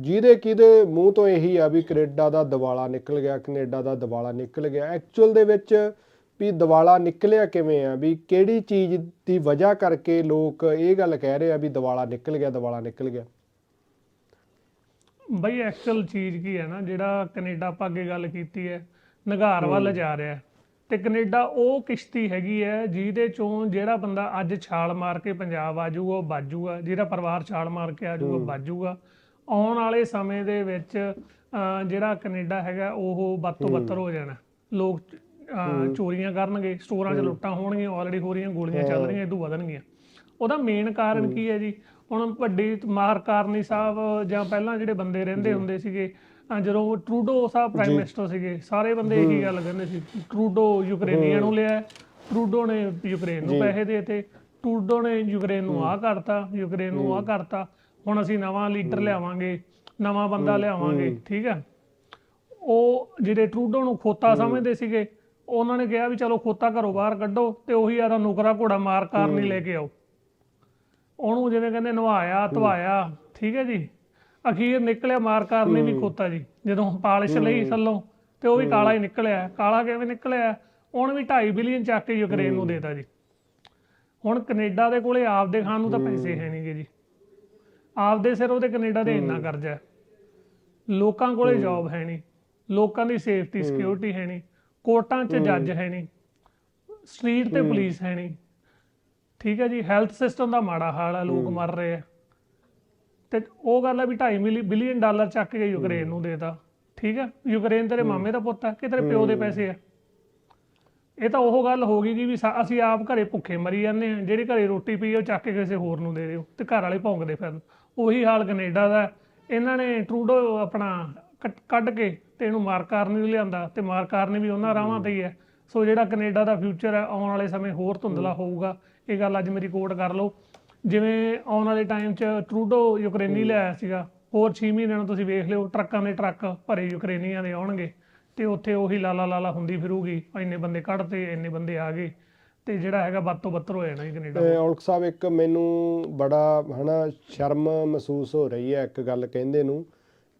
Speaker 1: ਜਿਹਦੇ ਕਿਹਦੇ ਮੂੰਹ ਤੋਂ ਇਹੀ ਆ ਵੀ ਕੈਨੇਡਾ ਦਾ ਦਿਵਾਲਾ ਨਿਕਲ ਗਿਆ ਕੈਨੇਡਾ ਦਾ ਦਿਵਾਲਾ ਨਿਕਲ ਗਿਆ। ਐਕਚੁਅਲ ਦੇ ਵਿੱਚ ਵੀ ਦਿਵਾਲਾ ਨਿਕਲਿਆ ਕਿਵੇਂ ਆ? ਵੀ ਕਿਹੜੀ ਚੀਜ਼ ਦੀ ਵਜ੍ਹਾ ਕਰਕੇ ਲੋਕ ਇਹ ਗੱਲ ਕਹਿ ਰਹੇ ਆ ਵੀ ਦਿਵਾਲਾ ਨਿਕਲ ਗਿਆ ਦਿਵਾਲਾ ਨਿਕਲ ਗਿਆ?
Speaker 2: ਬਈ ਐਕਚੁਅਲ ਚੀਜ਼ ਕੀ ਹੈ ਨਾ ਜਿਹੜਾ ਕੈਨੇਡਾ ਆਪਾਂ ਅੱਗੇ ਗੱਲ ਕੀਤੀ ਹੈ ਨਿਗਾਰ ਵੱਲ ਜਾ ਰਿਹਾ। ਤੇ ਕੈਨੇਡਾ ਉਹ ਕਿਸ਼ਤੀ ਹੈਗੀ ਹੈ ਜਿਹਦੇ ਚੋਂ ਜਿਹੜਾ ਬੰਦਾ ਅੱਜ ਛਾਲ ਮਾਰ ਕੇ ਪੰਜਾਬ ਆ ਜਾਊਗਾ ਉਹ ਬਾਜੂਗਾ ਜਿਹੜਾ ਪਰਿਵਾਰ ਛਾਲ ਮਾਰ ਕੇ ਆ ਜਾਊਗਾ ਬਾਜੂਗਾ ਆਉਣ ਵਾਲੇ ਸਮੇਂ ਦੇ ਵਿੱਚ ਜਿਹੜਾ ਕੈਨੇਡਾ ਹੈਗਾ ਉਹ ਵੱਧ ਤੋਂ ਬੱਤਰ ਹੋ ਜਾਣਾ। ਲੋਕ ਚੋਰੀਆਂ ਕਰਨਗੇ ਸਟੋਰਾਂ 'ਚ ਲੁੱਟਾਂ ਹੋਣਗੀਆਂ ਆਲਰੇਡੀ ਹੋ ਰਹੀਆਂ ਗੋਲੀਆਂ ਚੱਲ ਰਹੀਆਂ ਇਦੋਂ ਵਧਣਗੀਆਂ। ਉਹਦਾ ਮੇਨ ਕਾਰਨ ਕੀ ਹੈ ਜੀ? ਹੁਣ ਵੱਡੀ ਮਾਰ ਕਾਰਨੀ ਸਾਹਿਬ ਜਾਂ ਪਹਿਲਾਂ ਜਿਹੜੇ ਬੰਦੇ ਰਹਿੰਦੇ ਹੁੰਦੇ ਸੀਗੇ ਜਦੋਂ ਟਰੂਡੋ ਸਾਹਿਬ ਪ੍ਰਾਈਮ ਮਿਨਿਸਟਰ ਸੀਗੇ ਸਾਰੇ ਬੰਦੇ ਇਹੀ ਗੱਲ ਕਹਿੰਦੇ ਸੀ ਟਰੂਡੋ ਯੂਕਰੇਨੀਆਂ ਨੂੰ ਲਿਆ ਟਰੂਡੋ ਨੇ ਯੂਕਰੇਨ ਨੂੰ। ਪੈਸੇ ਦੇਤੇ ਟਰੂਡੋ ਨੇ ਯੂਕਰੇਨ ਨੂੰ ਆਹ ਕਰਤਾ ਯੂਕਰੇਨ ਨੂੰ ਆਹ ਕਰਤਾ ਹੁਣ ਅਸੀਂ ਨਵਾਂ ਲੀਡਰ ਲਿਆਵਾਂਗੇ ਨਵਾਂ ਬੰਦਾ ਲਿਆਵਾਂਗੇ ਠੀਕ ਹੈ? ਉਹ ਜਿਹੜੇ ਟਰੂਡੋ ਨੂੰ ਖੋਤਾ ਸਮਝਦੇ ਸੀਗੇ ਉਹਨਾਂ ਨੇ ਕਿਹਾ ਵੀ ਚਲੋ ਖੋਤਾ ਘਰੋਂ ਬਾਹਰ ਕੱਢੋ ਤੇ ਉਹੀ ਆਦਾ ਨੁਕਰਾ ਘੋੜਾ ਮਾਰ ਕਾਰ ਨਹੀਂ ਲੈ ਕੇ ਆਓ। ਉਹਨੂੰ ਜਿਵੇਂ ਕਹਿੰਦੇ ਨਵਾਇਆ ਧਵਾਇਆ ਠੀਕ ਹੈ ਜੀ? ਅਖੀਰ ਨਿਕਲਿਆ ਮਾਰ ਕਾਰ ਨੇ ਵੀ ਖੋਤਾ ਜੀ ਜਦੋਂ ਪਾਲਿਸ਼ ਲਈ ਥੱਲੋਂ ਤੇ ਉਹ ਵੀ ਕਾਲਾ ਹੀ ਨਿਕਲਿਆ ਕਾਲਾ ਕਿਵੇਂ ਨਿਕਲਿਆ? ਉਹਨੇ ਵੀ 2.5 ਬਿਲੀਅਨ ਚੱਕ ਕੇ ਯੂਕਰੇਨ ਨੂੰ ਦੇਤਾ ਜੀ। ਹੁਣ ਕੈਨੇਡਾ ਦੇ ਕੋਲੇ ਆਪਦੇ ਖਾਣ ਨੂੰ ਤਾਂ ਪੈਸੇ ਹੈ ਨਹੀਂਗੇ ਜੀ। ਆਪਦੇ ਸਿਰ ਉਹਦੇ ਕੈਨੇਡਾ ਦੇ ਇੰਨਾ ਕਰਜ਼ਾ ਲੋਕਾਂ ਕੋਲੇ ਜੌਬ ਹੈ ਨਹੀਂ। ਲੋਕਾਂ ਦੀ ਸੇਫਟੀ ਸਿਕਿਉਰਿਟੀ ਹੈ ਨਹੀਂ। ਕੋਰਟਾਂ 'ਚ ਜੱਜ ਹੈ ਨਹੀਂ ਸਟਰੀਟ ਤੇ ਪੁਲਿਸ ਹੈ ਨਹੀਂ। ਠੀਕ ਹੈ ਜੀ ਹੈਲਥ ਸਿਸਟਮ ਦਾ ਮਾੜਾ ਹਾਲ ਹੈ ਲੋਕ ਮਰ ਰਹੇ ਆ। ਤੇ ਉਹ ਗੱਲ ਹੈ ਵੀ 2.5 ਬਿਲੀਅਨ ਡਾਲਰ ਚੱਕ ਕੇ ਯੂਕਰੇਨ ਨੂੰ ਦੇਤਾ। ਠੀਕ ਹੈ ਯੂਕਰੇਨ ਤੇਰੇ ਮਾਮੇ ਦਾ ਪੁੱਤ ਹੈ ਕਿ ਤੇਰੇ ਪਿਓ ਦੇ ਪੈਸੇ ਆ? ਇਹ ਤਾਂ ਉਹ ਗੱਲ ਹੋ ਗਈ ਜੀ ਵੀ ਅਸੀਂ ਆਪ ਘਰੇ ਭੁੱਖੇ ਮਰੀ ਜਾਂਦੇ ਆ ਜਿਹੜੀ ਘਰੇ ਰੋਟੀ ਪਈ ਉਹ ਚੱਕ ਕੇ ਕਿਸੇ ਹੋਰ ਨੂੰ ਦੇ ਦਿਓ ਤੇ ਘਰ ਵਾਲੇ ਭੌਂਕਦੇ ਫਿਰਨ। ਉਹੀ ਹਾਲ ਕੈਨੇਡਾ ਦਾ। ਇਹਨਾਂ ਨੇ ਟਰੂਡੋ ਆਪਣਾ ਕੱਢ ਕੇ ਤੇ ਇਹਨੂੰ ਮਾਰਕਾਰ ਨਹੀਂ ਲਿਆਂਦਾ ਤੇ ਮਾਰਕਾਰ ਨੇ ਵੀ ਉਹਨਾਂ ਰਾਹਾਂ ਤੇ ਹੀ ਹੈ। ਸੋ ਜਿਹੜਾ ਕੈਨੇਡਾ ਦਾ ਫਿਊਚਰ ਹੈ ਆਉਣ ਵਾਲੇ ਸਮੇਂ ਹੋਰ ਧੁੰਦਲਾ ਹੋਊਗਾ। ਇਹ ਗੱਲ ਅੱਜ ਮੇਰੀ ਕੋਟ ਕਰ ਲਓ। ਜਿਵੇਂ ਆਉਣ ਵਾਲੇ ਟਾਈਮ 'ਚ ਟਰੂਡੋ ਯੂਕਰੇਨੀ ਲਿਆਇਆ ਸੀਗਾ। ਹੋਰ 6 ਮਹੀਨਿਆਂ ਨੂੰ ਤੁਸੀਂ ਵੇਖ ਲਿਓ ਟਰੱਕਾਂ ਦੇ ਟਰੱਕ ਭਰੇ ਯੂਕਰੇਨੀਆਂ ਦੇ ਆਉਣਗੇ ਤੇ ਉੱਥੇ ਉਹੀ ਲਾਲਾ ਲਾਲਾ ਹੁੰਦੀ ਫਿਰੂਗੀ। ਇੰਨੇ ਬੰਦੇ ਕੱਢਤੇ ਇੰਨੇ ਬੰਦੇ ਆ ਗਏ ਤੇ ਜਿਹੜਾ ਹੈਗਾ ਵੱਧ ਤੋਂ ਬੱਤਰ ਹੋ ਜਾਣਾ ਕੈਨੇਡਾ
Speaker 1: ਤੇ ਔਲਖ ਸਾਹਿਬ ਇੱਕ ਮੈਨੂੰ ਬੜਾ ਹਨਾ ਸ਼ਰਮ ਮਹਿਸੂਸ ਹੋ ਰਹੀ ਹੈ ਇੱਕ ਗੱਲ ਕਹਿੰਦੇ ਨੂੰ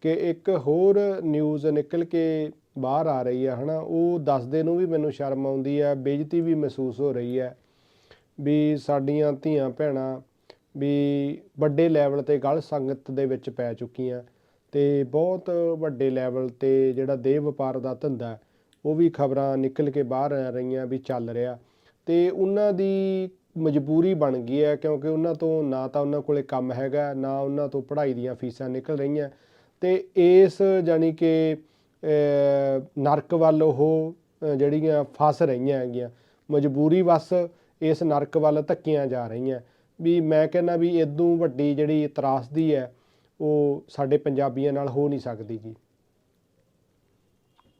Speaker 1: ਕਿ ਇੱਕ ਹੋਰ ਨਿਊਜ਼ ਨਿਕਲ ਕੇ ਬਾਹਰ ਆ ਰਹੀ ਹੈ, ਹਨਾ? ਉਹ ਦੱਸਦੇ ਨੂੰ ਵੀ ਮੈਨੂੰ ਸ਼ਰਮ ਆਉਂਦੀ ਹੈ, ਬੇਇੱਜ਼ਤੀ ਵੀ ਮਹਿਸੂਸ ਹੋ ਰਹੀ ਹੈ ਵੀ ਸਾਡੀਆਂ ਧੀਆਂ ਭੈਣਾਂ ਵੀ ਵੱਡੇ ਲੈਵਲ ਤੇ ਗਲ ਸੰਗਤ ਦੇ ਵਿੱਚ ਪੈ ਚੁੱਕੀਆਂ ਤੇ ਬਹੁਤ ਵੱਡੇ ਲੈਵਲ ਤੇ ਜਿਹੜਾ ਦੇਹ ਵਪਾਰ ਦਾ ਧੰਦਾ ਉਹ ਵੀ ਖਬਰਾਂ ਨਿਕਲ ਕੇ ਬਾਹਰ ਆ ਰਹੀਆਂ ਵੀ ਚੱਲ ਰਿਹਾ ਤੇ ਉਹਨਾਂ ਦੀ ਮਜਬੂਰੀ ਬਣ ਗਈ ਹੈ ਕਿਉਂਕਿ ਉਹਨਾਂ ਤੋਂ ਨਾ ਤਾਂ ਉਹਨਾਂ ਕੋਲੇ ਕੰਮ ਹੈਗਾ, ਨਾ ਉਹਨਾਂ ਤੋਂ ਪੜ੍ਹਾਈ ਦੀਆਂ ਫੀਸਾਂ ਨਿਕਲ ਰਹੀਆਂ। ਤੇ ਇਸ ਜਾਨੀ ਕਿ ਨਰਕ ਵੱਲ ਉਹ ਜਿਹੜੀਆਂ ਫਸ ਰਹੀਆਂ ਹੈਗੀਆਂ ਮਜਬੂਰੀ ਬਸ ਇਸ ਨਰਕ ਵੱਲ ਧੱਕੀਆਂ ਜਾ ਰਹੀਆਂ। ਵੀ ਮੈਂ ਕਹਿੰਦਾ ਵੀ ਇਦੋਂ ਵੱਡੀ ਜਿਹੜੀ ਤਰਾਸਦੀ ਹੈ ਉਹ ਸਾਡੇ ਪੰਜਾਬੀਆਂ ਨਾਲ ਹੋ ਨਹੀਂ ਸਕਦੀ ਜੀ।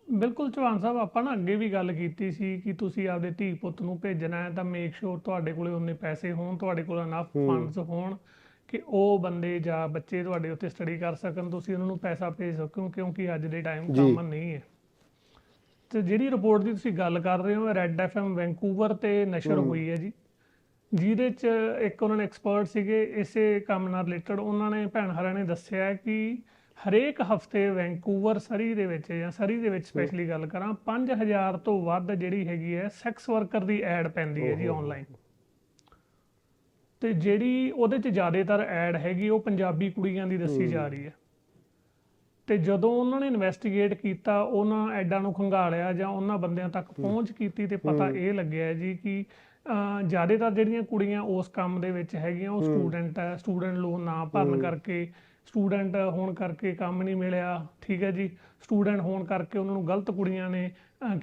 Speaker 2: ਬਿਲਕੁਲ ਚੌਹਾਨ ਸਾਹਿਬ ਆਪਾਂ ਨਾ ਅੱਗੇ ਵੀ ਗੱਲ ਕੀਤੀ ਸੀ ਕਿ ਤੁਸੀਂ ਆਪਦੇ ਧੀ ਪੁੱਤ ਨੂੰ ਭੇਜਣਾ ਹੈ ਤਾਂ ਮੇਕ ਸ਼ੋਰ ਤੁਹਾਡੇ ਕੋਲੇ ਉਹਨੇ ਪੈਸੇ ਹੋਣ ਤੁਹਾਡੇ ਕੋਲ ਅਨਫ ਫੰਡਸ ਹੋਣ। ਕਿ ਉਹ ਬੰਦੇ ਜਾਂ ਬੱਚੇ ਤੁਹਾਡੇ ਉੱਤੇ ਸਟੱਡੀ ਕਰ ਸਕਣ ਤੁਸੀਂ ਉਹਨਾਂ ਨੂੰ ਪੈਸਾ ਭੇਜ ਸਕੋ ਕਿਉਂਕਿ ਅੱਜ ਦੇ ਟਾਈਮ। ਕਾਮਨ ਨਹੀਂ ਹੈ। ਤੇ ਜਿਹੜੀ ਰਿਪੋਰਟ ਦੀ ਤੁਸੀਂ ਗੱਲ ਕਰ ਰਹੇ ਹੋ ਰੈੱਡ ਐਫਐਮ ਵੈਂਕੂਵਰ ਤੇ ਨਸ਼ਰ ਹੋਈ ਹੈ ਜੀ। ਜਿਹਦੇ ਚ ਇੱਕ ਉਹਨਾਂ ਨੇ ਐਕਸਪਰਟ ਸੀਗੇ ਇਸੇ ਕੰਮ ਨਾਲ ਰਿਲੇਟਡ ਉਹਨਾਂ ਨੇ ਭੈਣ ਹਰਾਂ ਨੇ ਦੱਸਿਆ ਕਿ ਹਰੇਕ ਹਫ਼ਤੇ ਵੈਂਕੂਵਰ ਸਰੀ ਦੇ ਵਿੱਚ ਜਾਂ ਸਰੀ ਦੇ ਵਿੱਚ ਸਪੈਸ਼ਲੀ ਗੱਲ ਕਰਾਂ 5000 ਤੋਂ ਵੱਧ ਜਿਹੜੀ ਹੈਗੀ ਹੈ ਸੈਕਸ ਵਰਕਰ ਦੀ ਐਡ ਪੈਂਦੀ ਹੈ ਜੀ ਆਨਲਾਈਨ ਤੇ ਜਿਹੜੀ ਉਹਦੇ ਚ ਜ਼ਿਆਦਾਤਰ ਐਡ ਹੈਗੀ ਉਹ ਪੰਜਾਬੀ ਕੁੜੀਆਂ ਦੀ ਦੱਸੀ ਜਾ ਰਹੀ ਹੈ। ਤੇ ਜਦੋਂ ਉਹਨਾਂ ਨੇ ਇਨਵੈਸਟੀਗੇਟ ਕੀਤਾ ਉਹਨਾਂ ਐਡਾਂ ਨੂੰ ਖੰਗਾਲਿਆ ਜਾਂ ਉਹਨਾਂ ਬੰਦਿਆਂ ਤੱਕ ਪਹੁੰਚ ਕੀਤੀ ਤੇ ਪਤਾ ਇਹ ਲੱਗਿਆ ਜੀ ਕਿ ਜ਼ਿਆਦਾਤਰ ਜਿਹੜੀਆਂ ਕੁੜੀਆਂ ਉਸ ਕੰਮ ਦੇ ਵਿੱਚ ਹੈਗੀਆਂ ਉਹ ਸਟੂਡੈਂਟ ਹੈ ਸਟੂਡੈਂਟ ਲੋਨ ਨਾ ਭਰਨ ਕਰਕੇ ਸਟੂਡੈਂਟ ਹੋਣ ਕਰਕੇ ਕੰਮ ਨਹੀਂ ਮਿਲਿਆ ਠੀਕ ਹੈ ਜੀ। ਸਟੂਡੈਂਟ ਹੋਣ ਕਰਕੇ ਉਹਨਾਂ ਨੂੰ ਗਲਤ ਕੁੜੀਆਂ ਨੇ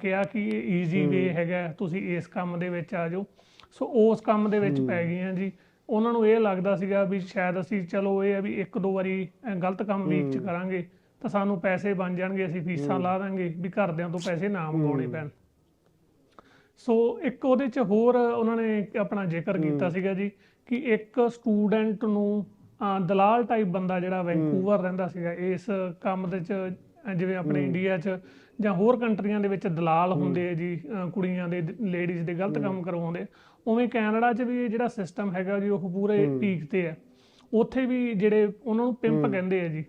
Speaker 2: ਕਿਹਾ ਕਿ ਇਹ ਈਜ਼ੀ ਵੇ ਹੈਗਾ ਤੁਸੀਂ ਇਸ ਕੰਮ ਦੇ ਵਿੱਚ ਆ ਜਾਓ। ਸੋ ਉਸ ਕੰਮ ਦੇ ਵਿੱਚ ਪੈ ਗਈਆਂ ਜੀ। ਉਹਨਾਂ ਨੂੰ ਇਹ ਲੱਗਦਾ ਸੀਗਾ ਵੀ ਸ਼ਾਇਦ ਅਸੀਂ ਚਲੋ ਇਹ ਆ ਵੀ ਇੱਕ ਦੋ ਵਾਰੀ ਗਲਤ ਕੰਮ ਵੀਕ ਚ ਕਰਾਂਗੇ ਤਾਂ ਸਾਨੂੰ ਪੈਸੇ ਬਣ ਜਾਣਗੇ ਅਸੀਂ ਫੀਸਾਂ ਲਾ ਦਾਂਗੇ ਵੀ ਘਰਦਿਆਂ ਤੋਂ ਪੈਸੇ ਨਾ ਮੰਗਾਉਣੇ ਪੈਣ। ਸੋ ਇੱਕ ਉਹਦੇ ਚ ਹੋਰ ਉਹਨਾਂ ਨੇ ਆਪਣਾ ਜ਼ਿਕਰ ਕੀਤਾ ਸੀਗਾ ਜੀ ਕਿ ਇੱਕ ਸਟੂਡੈਂਟ ਨੂੰ ਦਲਾਲ ਟਾਈਪ ਬੰਦਾ ਜਿਹੜਾ ਵੈਂਕੂਵਰ ਰਹਿੰਦਾ ਸੀਗਾ ਇਸ ਕੰਮ ਦੇ ਚ ਜਿਵੇਂ ਆਪਣੇ ਇੰਡੀਆ ਚ ਜਾਂ ਹੋਰ ਕੰਟਰੀਆਂ ਦੇ ਵਿੱਚ ਦਲਾਲ ਹੁੰਦੇ ਆ ਜੀ ਕੁੜੀਆਂ ਦੇ ਲੇਡੀਜ਼ ਦੇ ਗਲਤ ਕੰਮ ਕਰਵਾਉਂਦੇ ਉਵੇਂ ਕੈਨੇਡਾ 'ਚ ਵੀ ਜਿਹੜਾ ਸਿਸਟਮ ਹੈਗਾ ਜੀ ਉਹ ਪੂਰੇ ਪੀਕ ਤੇ ਹੈ। ਉੱਥੇ ਵੀ ਜਿਹੜੇ ਉਹਨਾਂ ਨੂੰ ਪਿੰਪ ਕਹਿੰਦੇ ਆ ਜੀ।